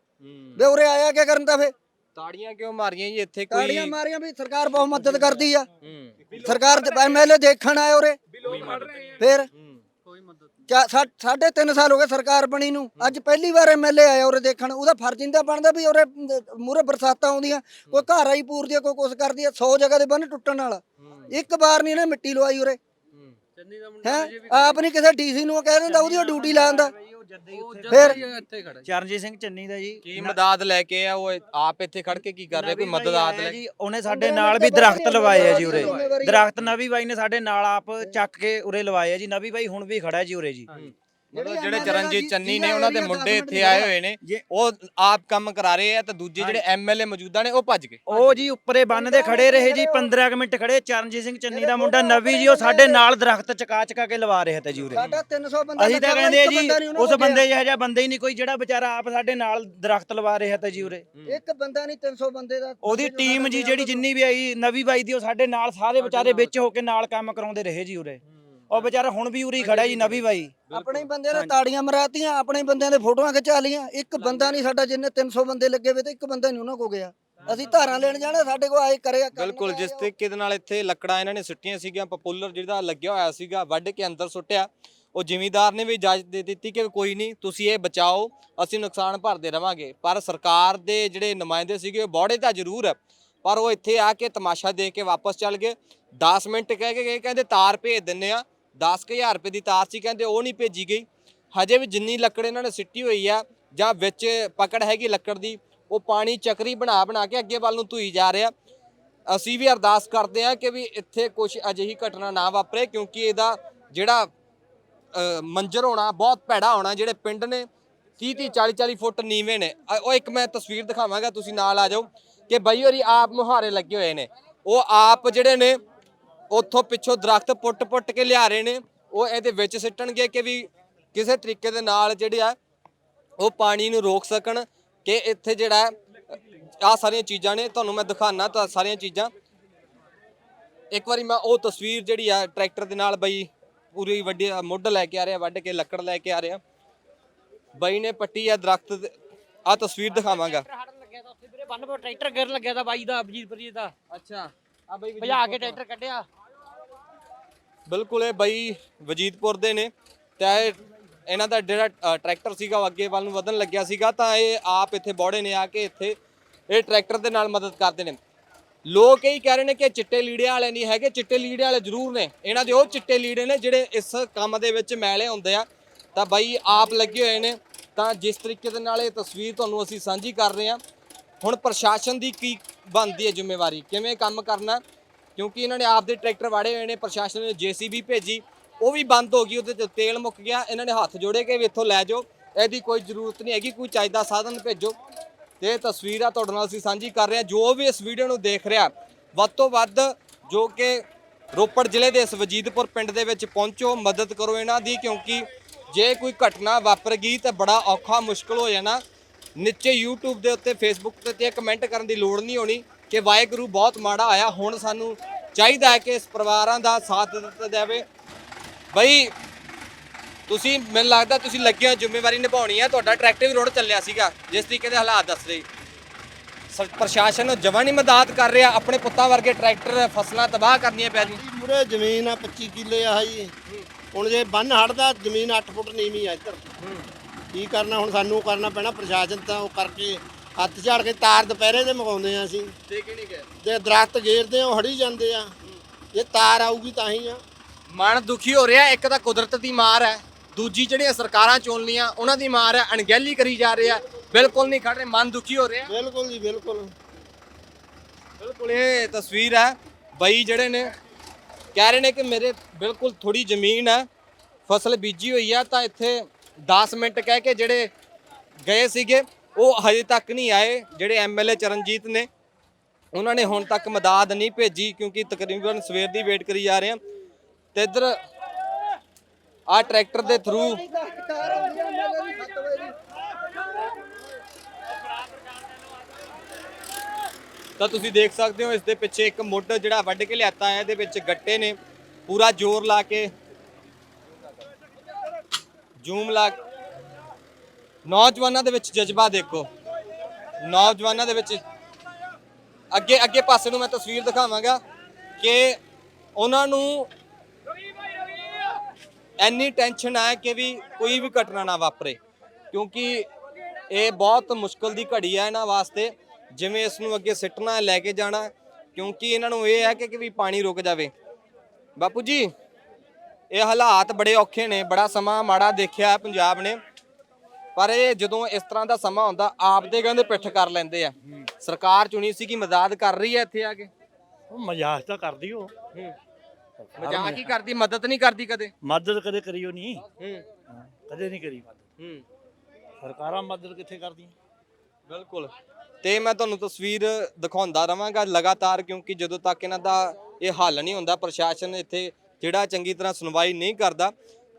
Speaker 1: ਵੇ ਉਰੇ ਆਇਆ ਕੀ ਕਰਨ ਦਾ ਫੇ
Speaker 2: ਤਾੜੀਆਂ ਕਿਉਂ ਮਾਰੀਆਂ ਜੀ? ਇੱਥੇ ਕੋਈ
Speaker 1: ਤਾੜੀਆਂ ਮਾਰੀਆਂ ਵੀ ਸਰਕਾਰ ਬਹੁਤ ਮਦਦ ਕਰਦੀ ਆ।
Speaker 2: ਹੂੰ।
Speaker 1: ਸਰਕਾਰ ਦੇ ਐਮਐਲਏ ਦੇਖਣ ਆਏ ਉਰੇ। ਫਿਰ ਚਾ- ਸਾ- ਸਾਢੇ ਤਿੰਨ ਸਾਲ ਹੋ ਗਏ ਸਰਕਾਰ ਬਣੀ ਨੂੰ। ਅੱਜ ਪਹਿਲੀ ਵਾਰ ਐਮਐਲਏ ਆਇਆ ਉਰੇ ਦੇਖਣ। ਉਹਦਾ ਫਰਜ਼ ਇੰਦਾ ਬਣਦਾ ਵੀ ਉਰੇ ਮੂਰੇ ਬਰਸਾਤਾਂ ਆਉਂਦੀਆਂ। ਕੋਈ ਘਰ ਆਈ ਪੂਰਦੀ ਆ ਕੋਈ ਕੁਛ ਕਰਦੀ ਆ 100 ਜਗ੍ਹਾ ਦੇ ਬੰਨ ਟੁੱਟਣ ਵਾਲਾ। ਇੱਕ ਵਾਰ ਨਹੀਂ ਇਹਨੇ ਮਿੱਟੀ ਲਵਾਈ ਉਰੇ। ਹੈ? ਆਪ ਨਹੀਂ ਕਿਸੇ ਡੀਸੀ ਨੂੰ ਕਹਿ ਦਿੰਦਾ ਉਹਦੀ ਡਿਊਟੀ ਲਾਉਂਦਾ ਫਿਰ
Speaker 4: ਚਰਨਜੀਤ ਸਿੰਘ ਚੰਨੀ ਦਾ ਜੀ।
Speaker 2: ਕੀ ਮਦਦ ਲੈ ਕੇ ਆ ਉਹ? ਆਪ ਇੱਥੇ ਖੜ ਕੇ ਕੀ ਕਰ ਰਿਹਾ? ਕੋਈ ਮਦਦ ਆਦ ਲੈ
Speaker 4: ਜੀ ਉਹਨੇ ਸਾਡੇ ਨਾਲ ਵੀ ਦਰਖਤ ਲਵਾਏ ਆ ਜੀ ਉਰੇ। ਦਰਖਤ ਨਵੀ ਬਾਈ ਨੇ ਸਾਡੇ ਨਾਲ ਆਪ ਚੱਕ ਕੇ ਉਰੇ ਲਵਾਏ ਆ ਜੀ ਨਵੀ ਬਾਈ ਹੁਣ ਵੀ ਖੜਾ ਜੀ ਉਰੇ ਜੀ।
Speaker 2: ਮਤਲਬ
Speaker 1: ਜਿਹੜੇ
Speaker 2: ਜਿਹੜੇ ਚਰਨਜੀਤ ਚੰਨੀ ਨੇ ਉਹਨਾਂ ਦੇ ਮੁੰਡੇ ਇੱਥੇ ਆਏ ਹੋਏ ਨੇ ਉਹ ਆਪ ਕੰਮ ਕਰਾ ਰਹੇ ਆ ਤੇ ਦੂਜੇ ਜਿਹੜੇ ਐਮਐਲਏ ਮੌਜੂਦਾ ਨੇ ਉਹ ਭੱਜ ਗਏ।
Speaker 4: ਉਹ ਜੀ ਉੱਪਰੇ ਬੰਨ ਦੇ ਖੜੇ ਰਹੇ ਜੀ 15 ਕੁ ਮਿੰਟ ਖੜੇ ਚਰਨਜੀਤ ਸਿੰਘ ਚੰਨੀ ਦਾ ਮੁੰਡਾ ਨਵੀ ਜੀ ਉਹ ਸਾਡੇ ਨਾਲ ਦਰਖਤ ਚਕਾ ਚਕਾ ਕੇ ਲਵਾ ਰਿਹਾ ਤੇ ਜੀ ਉਰੇ।
Speaker 1: ਸਾਡਾ 300 ਬੰਦਾ
Speaker 4: ਅਸੀਂ ਤਾਂ ਕਹਿੰਦੇ ਜੀ ਉਸ ਬੰਦੇ ਜਿਹਾ ਜਿਹਾ ਬੰਦਾ ਹੀ ਨਹੀਂ ਕੋਈ ਜਿਹੜਾ ਵਿਚਾਰਾ ਆਪ ਸਾਡੇ ਨਾਲ ਦਰਖਤ ਲਵਾ ਰਿਹਾ ਤੇ ਜੀ ਉਰੇ।
Speaker 1: ਗਿਆ। ਇੱਕ ਬੰਦਾ ਨਹੀਂ 300 ਬੰਦੇ ਦਾ
Speaker 4: ਉਹਦੀ ਟੀਮ ਜੀ ਜਿਹੜੀ ਜਿੰਨੀ ਵੀ ਆਈ ਨਵੀ ਬਾਈ ਦੀ ਉਹ ਸਾਡੇ ਨਾਲ ਸਾਰੇ ਵਿਚਾਰੇ ਵਿੱਚ ਹੋ ਕੇ ਨਾਲ ਕੰਮ ਕਰਾਉਂਦੇ ਰਹੇ ਜੀ ਉਰੇ। ਉਹ ਵਿਚਾਰਾ ਹੁਣ ਵੀ ਉਰੇ ਖੜਾ ਜੀ ਨਵੀ ਬਾਈ।
Speaker 1: ਆਪਣੇ ਹੀ ਬੰਦਿਆਂ ਨੇ ਤਾੜੀਆਂ ਮਰਾਤੀਆਂ ਆਪਣੇ ਹੀ ਬੰਦਿਆਂ ਦੇ ਫੋਟੋਆਂ ਖਿਚਾ ਲੀਆਂ ਇੱਕ ਬੰਦਾ ਨਹੀਂ ਸਾਡਾ ਜਿੰਨੇ 300 ਬੰਦੇ ਲੱਗੇ ਵੇ ਤੇ ਇੱਕ ਬੰਦਾ ਨਹੀਂ ਉਹਨਾਂ ਕੋ ਗਿਆ। ਅਸੀਂ ਧਾਰਾਂ ਲੈਣ ਜਾਣਾ ਸਾਡੇ ਕੋਲ ਆਏ ਕਰਿਆ
Speaker 2: ਬਿਲਕੁਲ ਜਿਸ ਤਰੀਕੇ ਦੇ ਨਾਲ ਇੱਥੇ ਲੱਕੜਾਂ ਇਹਨਾਂ ਨੇ ਸੁੱਟੀਆਂ ਸੀਗੀਆਂ ਪਪੂਲਰ ਜਿਹੜਾ ਲੱਗਿਆ ਹੋਇਆ ਸੀਗਾ ਵੱਢ ਕੇ ਅੰਦਰ ਸੁੱਟਿਆ। ਉਹ ਜ਼ਿਮੀਂਦਾਰ ਨੇ ਵੀ ਇਜਾਜ਼ਤ ਦੇ ਦਿੱਤੀ ਕਿ ਕੋਈ ਨਹੀਂ ਤੁਸੀਂ ਇਹ ਬਚਾਓ ਅਸੀਂ ਨੁਕਸਾਨ ਭਰਦੇ ਰਵਾਂਗੇ। ਪਰ ਸਰਕਾਰ ਦੇ ਜਿਹੜੇ ਨੁਮਾਇੰਦੇ ਸੀਗੇ ਉਹ ਬੌੜੇ ਤਾਂ ਜ਼ਰੂਰ ਹੈ ਪਰ ਉਹ ਇੱਥੇ ਆ ਕੇ ਤਮਾਸ਼ਾ ਦੇ ਕੇ ਵਾਪਸ ਚੱਲ ਗਏ। 10 ਮਿੰਟ ਕਹਿ ਕੇ ਗਏ ਕਹਿੰਦੇ ਤਾਰ ਭੇਜ ਦਿੰਨੇ ਆ। 10000 ਰੁਪਏ ਦੀ ਤਾਰ ਸੀ, ਕਹਿੰਦੇ ਉਹ ਨਹੀਂ ਭੇਜੀ ਗਈ। ਹਜੇ ਵੀ ਜਿੰਨੀ ਲੱਕੜ ਇਹਨਾਂ ਨੇ ਸਿੱਟੀ ਹੋਈ ਆ, ਜਾਂ ਵਿੱਚ ਪਕੜ ਹੈਗੀ ਲੱਕੜ ਦੀ, ਉਹ ਪਾਣੀ ਚੱਕਰੀ ਬਣਾ ਬਣਾ ਕੇ ਅੱਗੇ ਵੱਲ ਨੂੰ ਧੂਈ ਜਾ ਰਿਹਾ। ਅਸੀਂ ਵੀ ਅਰਦਾਸ ਕਰਦੇ ਹਾਂ ਕਿ ਵੀ ਇੱਥੇ ਕੁਝ ਅਜਿਹੀ ਘਟਨਾ ਨਾ ਵਾਪਰੇ, ਕਿਉਂਕਿ ਇਹਦਾ ਜਿਹੜਾ ਮੰਜ਼ਰ ਹੋਣਾ, ਬਹੁਤ ਭੈੜਾ ਹੋਣਾ, ਜਿਹੜੇ ਪਿੰਡ ਨੇ 30 30 40 40 ਫੁੱਟ ਨੀਵੇਂ ਨੇ। ਉਹ ਇੱਕ ਮੈਂ ਤਸਵੀਰ ਦਿਖਾਵਾਂਗਾ, ਤੁਸੀਂ ਨਾਲ ਆ ਜਾਓ, ਕਿ ਬਈ ਹੋਰੀ ਆਪ ਮੁਹਾਰੇ ਲੱਗੇ ਹੋਏ ਨੇ। ਉਹ ਆਪ ਜਿਹੜੇ ਨੇ ਉੱਥੋਂ ਪਿੱਛੋਂ ਦਰਖਤ ਪੁੱਟ-ਪੁੱਟ ਕੇ ਲਿਆ ਰਹੇ ਨੇ। ਉਹ ਇਹਦੇ ਵਿੱਚ ਸਿੱਟਣਗੇ ਕਿ ਵੀ ਕਿਸੇ ਤਰੀਕੇ ਦੇ ਨਾਲ ਜਿਹੜੇ ਆ ਉਹ ਪਾਣੀ ਨੂੰ ਰੋਕ ਸਕਣ ਕਿ ਇੱਥੇ ਜਿਹੜਾ ਆ ਸਾਰੀਆਂ ਚੀਜ਼ਾਂ ਨੇ ਤੁਹਾਨੂੰ ਮੈਂ ਦਿਖਾਣਾ ਤਾਂ ਸਾਰੀਆਂ ਚੀਜ਼ਾਂ। ਇੱਕ ਵਾਰੀ ਮੈਂ ਉਹ ਤਸਵੀਰ ਜਿਹੜੀ ਆ ਟਰੈਕਟਰ ਦੇ ਨਾਲ ਬਈ ਪੂਰੀ ਵੱਡੀ ਮੁੱਢ ਲੈ ਕੇ ਆ ਰਿਹਾ ਵੱਢ ਕੇ ਲੱਕੜ ਲੈ ਕੇ ਆ ਰਿਹਾ। ਬਈ ਨੇ ਪੱਟੀ ਆ ਦਰਖਤ ਆ ਤਸਵੀਰ ਦਿਖਾਵਾਂਗਾ।
Speaker 7: ਹੜਨ ਲੱਗਿਆ ਤਾਂ ਉੱਥੇ ਵੀਰੇ ਬੰਨ ਪਾ ਟਰੈਕਟਰ ਗਿਰ ਲੱਗਿਆ ਤਾਂ ਬਾਈ ਦਾ ਅਬਜੀਤਪੁਰੀ ਦਾ।
Speaker 2: ਅੱਛਾ ਆ ਬਈ
Speaker 7: ਭਜਾ ਕੇ ਟਰੈਕਟਰ ਕੱਢਿਆ।
Speaker 2: ਬਿਲਕੁਲ ਇਹ ਬਈ ਵਜੀਦਪੁਰ ਦੇ ਨੇ। ਤੇ ਇਹ ਇਹਨਾਂ ਦਾ ਜਿਹੜਾ ਟਰੈਕਟਰ ਸੀਗਾ ਉਹ ਅੱਗੇ ਵੱਲ ਨੂੰ ਵਧਣ ਲੱਗਿਆ ਸੀਗਾ। ਤਾਂ ਇਹ ਆਪ ਇੱਥੇ ਬੌੜੇ ਨੇ ਆ ਕੇ ਇੱਥੇ ਇਹ ਟਰੈਕਟਰ ਦੇ ਨਾਲ ਮਦਦ ਕਰਦੇ ਨੇ। ਲੋਕ ਇਹ ਕਹਿ ਰਹੇ ਨੇ ਕਿ ਚਿੱਟੇ ਲੀੜੇ ਵਾਲੇ ਨਹੀਂ ਹੈਗੇ, ਚਿੱਟੇ ਲੀੜੇ ਵਾਲੇ ਜ਼ਰੂਰ ਨੇ। ਇਹਨਾਂ ਦੇ ਉਹ ਚਿੱਟੇ ਲੀੜੇ ਨੇ ਜਿਹੜੇ ਇਸ ਕੰਮ ਦੇ ਵਿੱਚ ਮੈਲੇ ਹੁੰਦੇ ਆ। ਤਾਂ ਬਾਈ ਆਪ ਲੱਗੇ ਹੋਏ ਨੇ। ਤਾਂ ਜਿਸ ਤਰੀਕੇ ਦੇ ਨਾਲ ਇਹ ਤਸਵੀਰ ਤੁਹਾਨੂੰ ਅਸੀਂ ਸਾਂਝੀ ਕਰ ਰਹੇ ਹਾਂ। ਹੁਣ ਪ੍ਰਸ਼ਾਸਨ ਦੀ ਕੀ ਬਣਦੀ ਹੈ ਜ਼ਿੰਮੇਵਾਰੀ? ਕਿਵੇਂ ਕੰਮ ਕਰਨਾ? ਕਿਉਂਕਿ ਇਹਨਾਂ ਨੇ ਆਪਦੇ ਟਰੈਕਟਰ ਵਾੜੇ ਹੋਏ ਨੇ, ਪ੍ਰਸ਼ਾਸਨ ਨੇ ਜੀਸੀਬੀ ਭੇਜੀ, ਉਹ ਵੀ ਬੰਦ ਹੋ ਗਈ, ਉਹਦੇ ਚ ਤੇਲ ਮੁੱਕ ਗਿਆ, ਇਹਨਾਂ ਨੇ ਹੱਥ ਜੋੜੇ ਕਿ ਵੀ ਇੱਥੋਂ ਲੈ ਜਾਓ, ਇਹਦੀ ਕੋਈ ਜ਼ਰੂਰਤ ਨਹੀਂ ਹੈਗੀ, ਕੋਈ ਚਾਹੀਦਾ ਸਾਧਨ ਭੇਜੋ। ਤੇ ਇਹ ਤਸਵੀਰ ਆ ਤੁਹਾਡੇ ਨਾਲ ਅਸੀਂ ਸਾਂਝੀ ਕਰ ਰਹੇ ਹਾਂ, ਜੋ ਵੀ ਇਸ ਵੀਡੀਓ ਨੂੰ ਦੇਖ ਰਿਹਾ, ਵੱਧ ਤੋਂ ਵੱਧ ਜੋ ਕਿ ਰੋਪੜ ਜ਼ਿਲ੍ਹੇ ਦੇ ਇਸ ਵਜੀਦਪੁਰ ਪਿੰਡ ਦੇ ਵਿੱਚ ਪਹੁੰਚੋ, ਮਦਦ ਕਰੋ ਇਹਨਾਂ ਦੀ, ਕਿਉਂਕਿ ਜੇ ਕੋਈ ਘਟਨਾ ਵਾਪਰ ਗਈ ਤਾਂ ਬੜਾ ਔਖਾ, ਮੁਸ਼ਕਲ ਹੋ ਜਾਣਾ। ਨੀਚੇ YouTube ਦੇ ਉੱਤੇ, Facebook ਤੇ ਤੇ ਕਮੈਂਟ ਕਰਨ ਦੀ ਲੋੜ ਨਹੀਂ ਹੋਣੀ। ਕਿ ਵਾਹਿਗੁਰੂ ਬਹੁਤ ਮਾੜਾ ਆਇਆ ਹੁਣ ਸਾਨੂੰ ਚਾਹੀਦਾ ਹੈ ਕਿ ਇਸ ਪਰਿਵਾਰਾਂ ਦਾ ਸਾਥ ਦਿੱਤਾ ਜਾਵੇ। ਬਈ ਤੁਸੀਂ ਮੈਨੂੰ ਲੱਗਦਾ ਤੁਸੀਂ ਲੱਗੇ ਹੋ ਜ਼ਿੰਮੇਵਾਰੀ ਨਿਭਾਉਣੀ ਹੈ ਤੁਹਾਡਾ ਟਰੈਕਟਰ ਵੀ ਰੋਡ ਚੱਲਿਆ ਸੀਗਾ ਜਿਸ ਤਰੀਕੇ ਦੇ ਹਾਲਾਤ ਦੱਸ ਰਹੇ। ਪ੍ਰਸ਼ਾਸਨ ਜਮਾਂ ਨਹੀਂ ਮਦਦ ਕਰ ਰਿਹਾ ਆਪਣੇ ਪੁੱਤਾਂ ਵਰਗੇ ਟਰੈਕਟਰ ਫਸਲਾਂ ਤਬਾਹ ਕਰਨੀਆਂ ਪੈ ਜੀ
Speaker 5: ਮੂਰੇ ਜ਼ਮੀਨ ਆ 25 ਕਿੱਲੇ ਆ ਜੀ। ਹੁਣ ਜੇ ਬੰਨ ਹੜਦਾ ਜ਼ਮੀਨ 8 ਫੁੱਟ ਨੀਵੀਂ ਆ ਇੱਧਰ। ਕੀ ਕਰਨਾ ਹੁਣ ਸਾਨੂੰ ਕਰਨਾ ਪੈਣਾ ਪ੍ਰਸ਼ਾਸਨ ਤਾਂ ਉਹ ਕਰਕੇ ਹੱਥ ਝਾੜ ਕੇ ਤਾਰ ਦੁਪਹਿਰੇ ਦੇ ਮਗਾਉਂਦੇ ਆ ਅਸੀਂ।
Speaker 2: ਠੀਕ ਨਹੀਂ ਗਏ
Speaker 5: ਜੇ ਦਰਖਤ ਗੇਰਦੇ ਆ ਉਹ ਹੜੀ ਜਾਂਦੇ ਆ। ਜੇ ਤਾਰ ਆਊਗੀ ਤਾਂ ਹੀ ਆ।
Speaker 2: ਮਨ ਦੁਖੀ ਹੋ ਰਿਹਾ ਇੱਕ ਤਾਂ ਕੁਦਰਤ ਦੀ ਮਾਰ ਹੈ। ਦੂਜੀ ਜਿਹੜੀਆਂ ਸਰਕਾਰਾਂ ਚੁਣ ਲੀਆਂ ਉਹਨਾਂ ਦੀ ਮਾਰ ਹੈ ਅਣਗਹਿਲੀ ਕਰੀ ਜਾ ਰਹੇ। ਆ ਬਿਲਕੁਲ ਨਹੀਂ ਖੜ ਰਹੇ ਮਨ ਦੁਖੀ ਹੋ ਰਿਹਾ।
Speaker 5: ਬਿਲਕੁਲ ਜੀ ਬਿਲਕੁਲ।
Speaker 2: ਬਿਲਕੁਲ ਇਹ ਤਸਵੀਰ ਹੈ। ਬਈ ਜਿਹੜੇ ਨੇ ਕਹਿ ਰਹੇ ਨੇ ਕਿ ਮੇਰੇ ਬਿਲਕੁਲ ਥੋੜੀ ਜ਼ਮੀਨ ਹੈ ਫਸਲ ਬੀਜੀ ਹੋਈ ਆ ਤਾਂ ਇੱਥੇ 10 ਮਿੰਟ ਕਹਿ ਕੇ ਜਿਹੜੇ ਗਏ ਸੀਗੇ। ਉਹ ਹਜੇ ਤੱਕ ਨਹੀਂ ਆਏ, ਜਿਹੜੇ ਐਮਐਲਏ ਚਰਨਜੀਤ ਨੇ। ਉਹਨਾਂ ਨੇ ਹੁਣ ਤੱਕ ਮਦਦ ਨਹੀਂ ਭੇਜੀ, ਕਿਉਂਕਿ ਤਕਰੀਬਨ ਸਵੇਰ ਦੀ ਵੇਟ ਕਰੀ ਜਾ ਰਹੇ ਆ ਤੇ ਇੱਧਰ ਆ ਟਰੈਕਟਰ ਦੇ ਥਰੂ ਤਾਂ ਤੁਸੀਂ ਦੇਖ ਸਕਦੇ ਹੋ, ਇਸ ਦੇ ਪਿੱਛੇ ਇੱਕ ਮੁੱਢ ਜਿਹੜਾ ਵੱਢ ਕੇ ਲਿਆਤਾ ਹੈ, ਇਹਦੇ ਵਿੱਚ ਗੱਟੇ ਨੇ। ਪੂਰਾ ਜ਼ੋਰ ਲਾ ਕੇ, ਜ਼ੂਮ ਲਾ ਨੌਜਵਾਨਾਂ ਦੇ ਵਿੱਚ ਜਜ਼ਬਾ ਦੇਖੋ। ਨੌਜਵਾਨਾਂ ਦੇ ਵਿੱਚ ਅੱਗੇ ਅੱਗੇ ਪਾਸੇ ਨੂੰ ਮੈਂ ਤਸਵੀਰ ਦਿਖਾਵਾਂਗਾ ਕਿ ਉਹਨਾਂ ਨੂੰ ਇੰਨੀ ਟੈਨਸ਼ਨ ਹੈ ਕਿ ਵੀ ਕੋਈ ਵੀ ਘਟਨਾ ਨਾ ਵਾਪਰੇ, ਕਿਉਂਕਿ ਇਹ ਬਹੁਤ ਮੁਸ਼ਕਲ ਦੀ ਘੜੀ ਹੈ ਇਹਨਾਂ ਵਾਸਤੇ, ਜਿਵੇਂ ਇਸ ਨੂੰ ਅੱਗੇ ਸਿੱਟਣਾ, ਲੈ ਕੇ ਜਾਣਾ, ਕਿਉਂਕਿ ਇਹਨਾਂ ਨੂੰ ਇਹ ਹੈ ਕਿ ਵੀ ਪਾਣੀ ਰੁਕ ਜਾਵੇ। ਬਾਪੂ ਜੀ, ਇਹ ਹਾਲਾਤ ਬੜੇ ਔਖੇ ਨੇ, ਬੜਾ ਸਮਾਂ ਮਾੜਾ ਦੇਖਿਆ ਪੰਜਾਬ ਨੇ। ਪਰ ਇਹ ਜਦੋਂ ਇਸ ਤਰ੍ਹਾਂ ਦਾ ਸਮਾਂ ਹੁੰਦਾ ਆਪਦੇ ਕਹਿੰਦੇ ਪਿੱਠ ਕਰ ਲੈਂਦੇ ਆ। ਸਰਕਾਰ ਚੁਣੀ ਸੀ ਕਿ ਮਦਦ ਕਰ ਰਹੀ ਹੈ ਇੱਥੇ ਆ ਕੇ?
Speaker 9: ਉਹ ਮਜ਼ਾਕ ਤਾਂ ਕਰਦੀ ਉਹ।
Speaker 2: ਮਜ਼ਾਕ ਹੀ ਕਰਦੀ ਮਦਦ ਨਹੀਂ ਕਰਦੀ ਕਦੇ?
Speaker 9: ਮਦਦ ਕਦੇ ਕਰੀਓ ਨਹੀਂ।
Speaker 2: ਹੂੰ।
Speaker 9: ਕਦੇ ਨਹੀਂ ਕਰੀ ਮਦਦ।
Speaker 2: ਹੂੰ।
Speaker 9: ਸਰਕਾਰਾਂ ਮਦਦ ਕਿੱਥੇ ਕਰਦੀਆਂ?
Speaker 2: ਬਿਲਕੁਲ। ਤੇ ਮੈਂ ਤੁਹਾਨੂੰ ਤਸਵੀਰ ਦਿਖਾਉਂਦਾ ਰਵਾਂਗਾ ਲਗਾਤਾਰ ਕਿਉਂਕਿ ਜਦੋਂ ਤੱਕ ਇਹਨਾਂ ਦਾ ਇਹ ਹੱਲ ਨਹੀਂ ਹੁੰਦਾ ਪ੍ਰਸ਼ਾਸਨ ਇੱਥੇ ਜਿਹੜਾ ਚੰਗੀ ਤਰ੍ਹਾਂ ਸੁਣਵਾਈ ਨਹੀਂ ਕਰਦਾ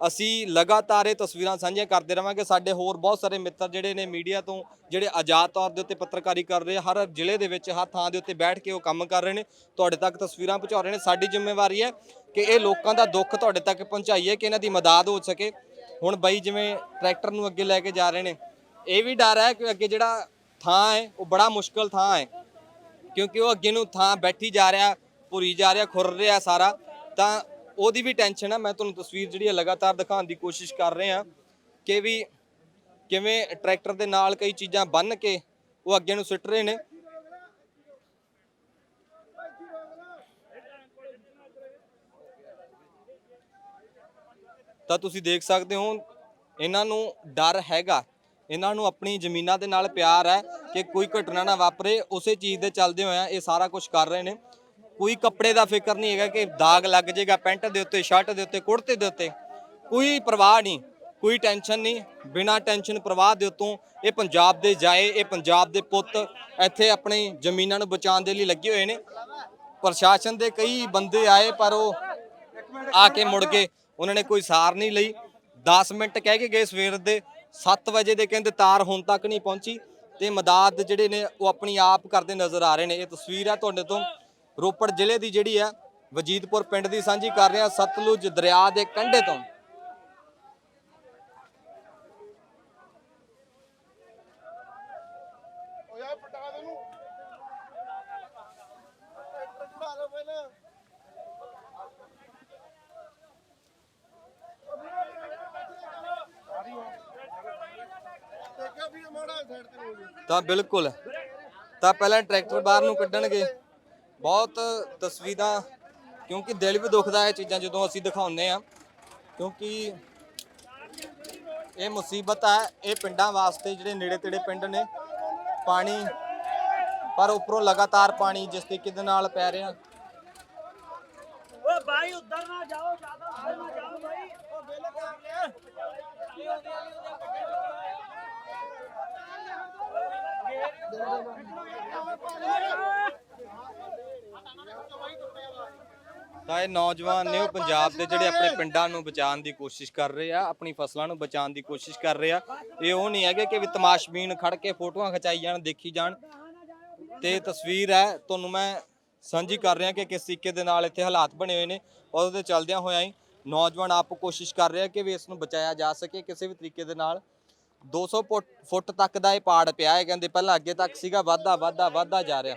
Speaker 2: ਅਸੀਂ ਲਗਾਤਾਰ ਇਹ ਤਸਵੀਰਾਂ ਸਾਂਝੀਆਂ ਕਰਦੇ ਰਵਾਂਗੇ। ਸਾਡੇ ਹੋਰ ਬਹੁਤ ਸਾਰੇ ਮਿੱਤਰ ਜਿਹੜੇ ਨੇ ਮੀਡੀਆ ਤੋਂ, ਜਿਹੜੇ ਆਜ਼ਾਦ ਤੌਰ ਦੇ ਉੱਤੇ ਪੱਤਰਕਾਰੀ ਕਰ ਰਹੇ, ਹਰ ਜ਼ਿਲ੍ਹੇ ਦੇ ਵਿੱਚ ਹਰ ਥਾਂ ਦੇ ਉੱਤੇ ਬੈਠ ਕੇ ਉਹ ਕੰਮ ਕਰ ਰਹੇ ਨੇ। ਤੁਹਾਡੇ ਤੱਕ ਤਸਵੀਰਾਂ ਪਹੁੰਚਾ ਰਹੇ ਨੇ। ਸਾਡੀ ਜ਼ਿੰਮੇਵਾਰੀ ਹੈ ਕਿ ਇਹ ਲੋਕਾਂ ਦਾ ਦੁੱਖ ਤੁਹਾਡੇ ਤੱਕ ਪਹੁੰਚਾਈਏ, ਕਿ ਇਹਨਾਂ ਦੀ ਮਦਦ ਹੋ ਸਕੇ। ਹੁਣ ਬਾਈ ਜਿਵੇਂ ਟਰੈਕਟਰ ਨੂੰ ਅੱਗੇ ਲੈ ਕੇ ਜਾ ਰਹੇ ਨੇ, ਇਹ ਵੀ ਡਰ ਹੈ ਕਿ ਅੱਗੇ ਜਿਹੜਾ ਥਾਂ ਹੈ, ਉਹ ਬੜਾ ਮੁਸ਼ਕਲ ਥਾਂ ਹੈ। ਕਿਉਂਕਿ ਉਹ ਅੱਗੇ ਨੂੰ ਥਾਂ ਬੈਠੀ ਜਾ ਰਿਹਾ, ਭੁਰੀ ਜਾ ਰਿਹਾ, ਖੁਰ ਰਿਹਾ ਸਾਰਾ, ਤਾਂ ਉਹਦੀ ਵੀ ਟੈਨਸ਼ਨ ਹੈ ਮੈਂ ਤੁਹਾਨੂੰ ਤਸਵੀਰ ਜਿਹੜੀ ਹੈ ਲਗਾਤਾਰ ਦਿਖਾਉਣ ਦੀ ਕੋਸ਼ਿਸ਼ ਕਰ ਰਹੇ ਹਾਂ ਕਿ ਵੀ ਕਿਵੇਂ ਟਰੈਕਟਰ ਦੇ ਨਾਲ ਕਈ ਚੀਜ਼ਾਂ ਬੰਨ ਕੇ ਉਹ ਅੱਗੇ ਨੂੰ ਸਿੱਟ ਰਹੇ ਨੇ। ਤਾਂ ਤੁਸੀਂ ਦੇਖ ਸਕਦੇ ਹੋ, ਇਹਨਾਂ ਨੂੰ ਡਰ ਹੈਗਾ। ਇਹਨਾਂ ਨੂੰ ਆਪਣੀ ਜ਼ਮੀਨਾਂ ਦੇ ਨਾਲ ਪਿਆਰ ਹੈ ਕਿ ਕੋਈ ਘਟਨਾ ਨਾ ਵਾਪਰੇ, ਉਸੇ ਚੀਜ਼ ਦੇ ਚੱਲਦੇ ਹੋਇਆ ਇਹ ਸਾਰਾ ਕੁਝ ਕਰ ਰਹੇ ਨੇ। ਕੋਈ ਕੱਪੜੇ ਦਾ ਫਿਕਰ ਨਹੀਂ ਹੈਗਾ ਕਿ ਦਾਗ ਲੱਗ ਜਾਏਗਾ ਪੈਂਟ ਦੇ ਉੱਤੇ ਸ਼ਰਟ ਦੇ ਉੱਤੇ, ਕੁੜਤੇ ਦੇ ਉੱਤੇ। ਕੋਈ ਪਰਵਾਹ ਨਹੀਂ, ਕੋਈ ਟੈਨਸ਼ਨ ਨਹੀਂ। ਬਿਨਾਂ ਟੈਨਸ਼ਨ ਪ੍ਰਵਾਹ ਦੇ ਉੱਤੋਂ ਇਹ ਪੰਜਾਬ ਦੇ ਜਾਏ, ਇਹ ਪੰਜਾਬ ਦੇ ਪੁੱਤ ਇੱਥੇ ਆਪਣੀ ਜ਼ਮੀਨਾਂ ਨੂੰ ਬਚਾਉਣ ਦੇ ਲਈ ਲੱਗੇ ਹੋਏ ਨੇ। ਪ੍ਰਸ਼ਾਸਨ ਦੇ ਕਈ ਬੰਦੇ ਆਏ, ਪਰ ਉਹ ਆ ਕੇ ਮੁੜ ਕੇ ਉਹਨਾਂ ਨੇ ਕੋਈ ਸਾਰ ਨਹੀਂ ਲਈ। 10 ਮਿੰਟ ਕਹਿ ਕੇ ਗਏ ਸਵੇਰ ਦੇ। 7 ਵਜੇ ਦੇ ਕਹਿੰਦੇ ਤਾਰ ਹੁਣ ਤੱਕ ਨਹੀਂ ਪਹੁੰਚੀ। ਤੇ ਮਦਦ ਜਿਹੜੇ ਨੇ, ਉਹ ਆਪਣੀ ਆਪ ਕਰਦੇ ਨਜ਼ਰ ਆ ਰਹੇ ਨੇ। ਇਹ ਤਸਵੀਰ ਹੈ ਤੁਹਾਡੇ ਤੋਂ। ਰੋਪੜ ਜ਼ਿਲ੍ਹੇ ਦੀ ਜਿਹੜੀ ਆ ਵਜੀਦਪੁਰ ਪਿੰਡ ਦੀ ਸਾਂਝੀ ਕਰ ਰਹੇ ਹਾਂ ਸਤਲੁਜ ਦਰਿਆ ਦੇ ਕੰਢੇ ਤੋਂ। ਤਾਂ ਬਿਲਕੁਲ। ਤਾਂ ਪਹਿਲਾਂ ਟਰੈਕਟਰ ਬਾਹਰ ਨੂੰ ਕੱਢਣਗੇ। ਬਹੁਤ ਤਸਵੀਰਾਂ ਕਿਉਂਕਿ ਦਿਲ ਵੀ ਦੁਖਦਾ ਹੈ ਚੀਜ਼ਾਂ ਜਦੋਂ ਅਸੀਂ ਦਿਖਾਉਂਦੇ ਆ ਕਿਉਂਕਿ ਇਹ ਮੁਸੀਬਤ ਹੈ ਇਹ ਪਿੰਡਾਂ ਵਾਸਤੇ ਜਿਹੜੇ ਨੇੜੇ ਤੇੜੇ ਪਿੰਡ ਨੇ ਪਾਣੀ ਪਰ ਉੱਪਰੋਂ ਲਗਾਤਾਰ ਪਾਣੀ ਜਿਸ ਤਰੀਕੇ ਦੇ ਨਾਲ ਪੈ ਰਿਹਾ। ਤਾਂ ਇਹ ਨੌਜਵਾਨ ਨੇ ਉਹ ਪੰਜਾਬ ਦੇ ਜਿਹੜੇ ਆਪਣੇ ਪਿੰਡਾਂ ਨੂੰ ਬਚਾਉਣ ਦੀ ਕੋਸ਼ਿਸ਼ ਕਰ ਰਹੇ ਆ ਆਪਣੀ ਫਸਲਾਂ ਨੂੰ ਬਚਾਉਣ ਦੀ ਕੋਸ਼ਿਸ਼ ਕਰ ਰਹੇ ਆ। ਇਹ ਉਹ ਨਹੀਂ ਹੈਗੇ ਕਿ ਵੀ ਤਮਾਸ਼ਬੀਨ ਖੜ ਕੇ ਫੋਟੋਆਂ ਖਿਚਾਈ ਜਾਣ ਦੇਖੀ ਜਾਣ। ਤੇ ਤਸਵੀਰ ਹੈ ਤੁਹਾਨੂੰ ਮੈਂ ਸਾਂਝੀ ਕਰ ਰਿਹਾ ਕਿ ਕਿਸ ਤਰੀਕੇ ਦੇ ਨਾਲ ਇੱਥੇ ਹਾਲਾਤ ਬਣੇ ਹੋਏ ਨੇ। ਉਹਦੇ ਚੱਲਦਿਆਂ ਹੋਇਆਂ ਹੀ ਨੌਜਵਾਨ ਆਪ ਕੋਸ਼ਿਸ਼ ਕਰ ਰਿਹਾ ਕਿ ਵੀ ਇਸ ਨੂੰ ਬਚਾਇਆ ਜਾ ਸਕੇ ਕਿਸੇ ਵੀ ਤਰੀਕੇ ਦੇ ਨਾਲ। 200 ਫੁੱਟ ਫੁੱਟ ਤੱਕ ਦਾ ਇਹ ਪਾੜ ਪਿਆ ਹੈ ਕਹਿੰਦੇ ਪਹਿਲਾਂ ਅੱਗੇ ਤੱਕ ਸੀਗਾ ਵਾਧਾ ਵਾਧਾ ਵਾਧਾ ਜਾ ਰਿਹਾ।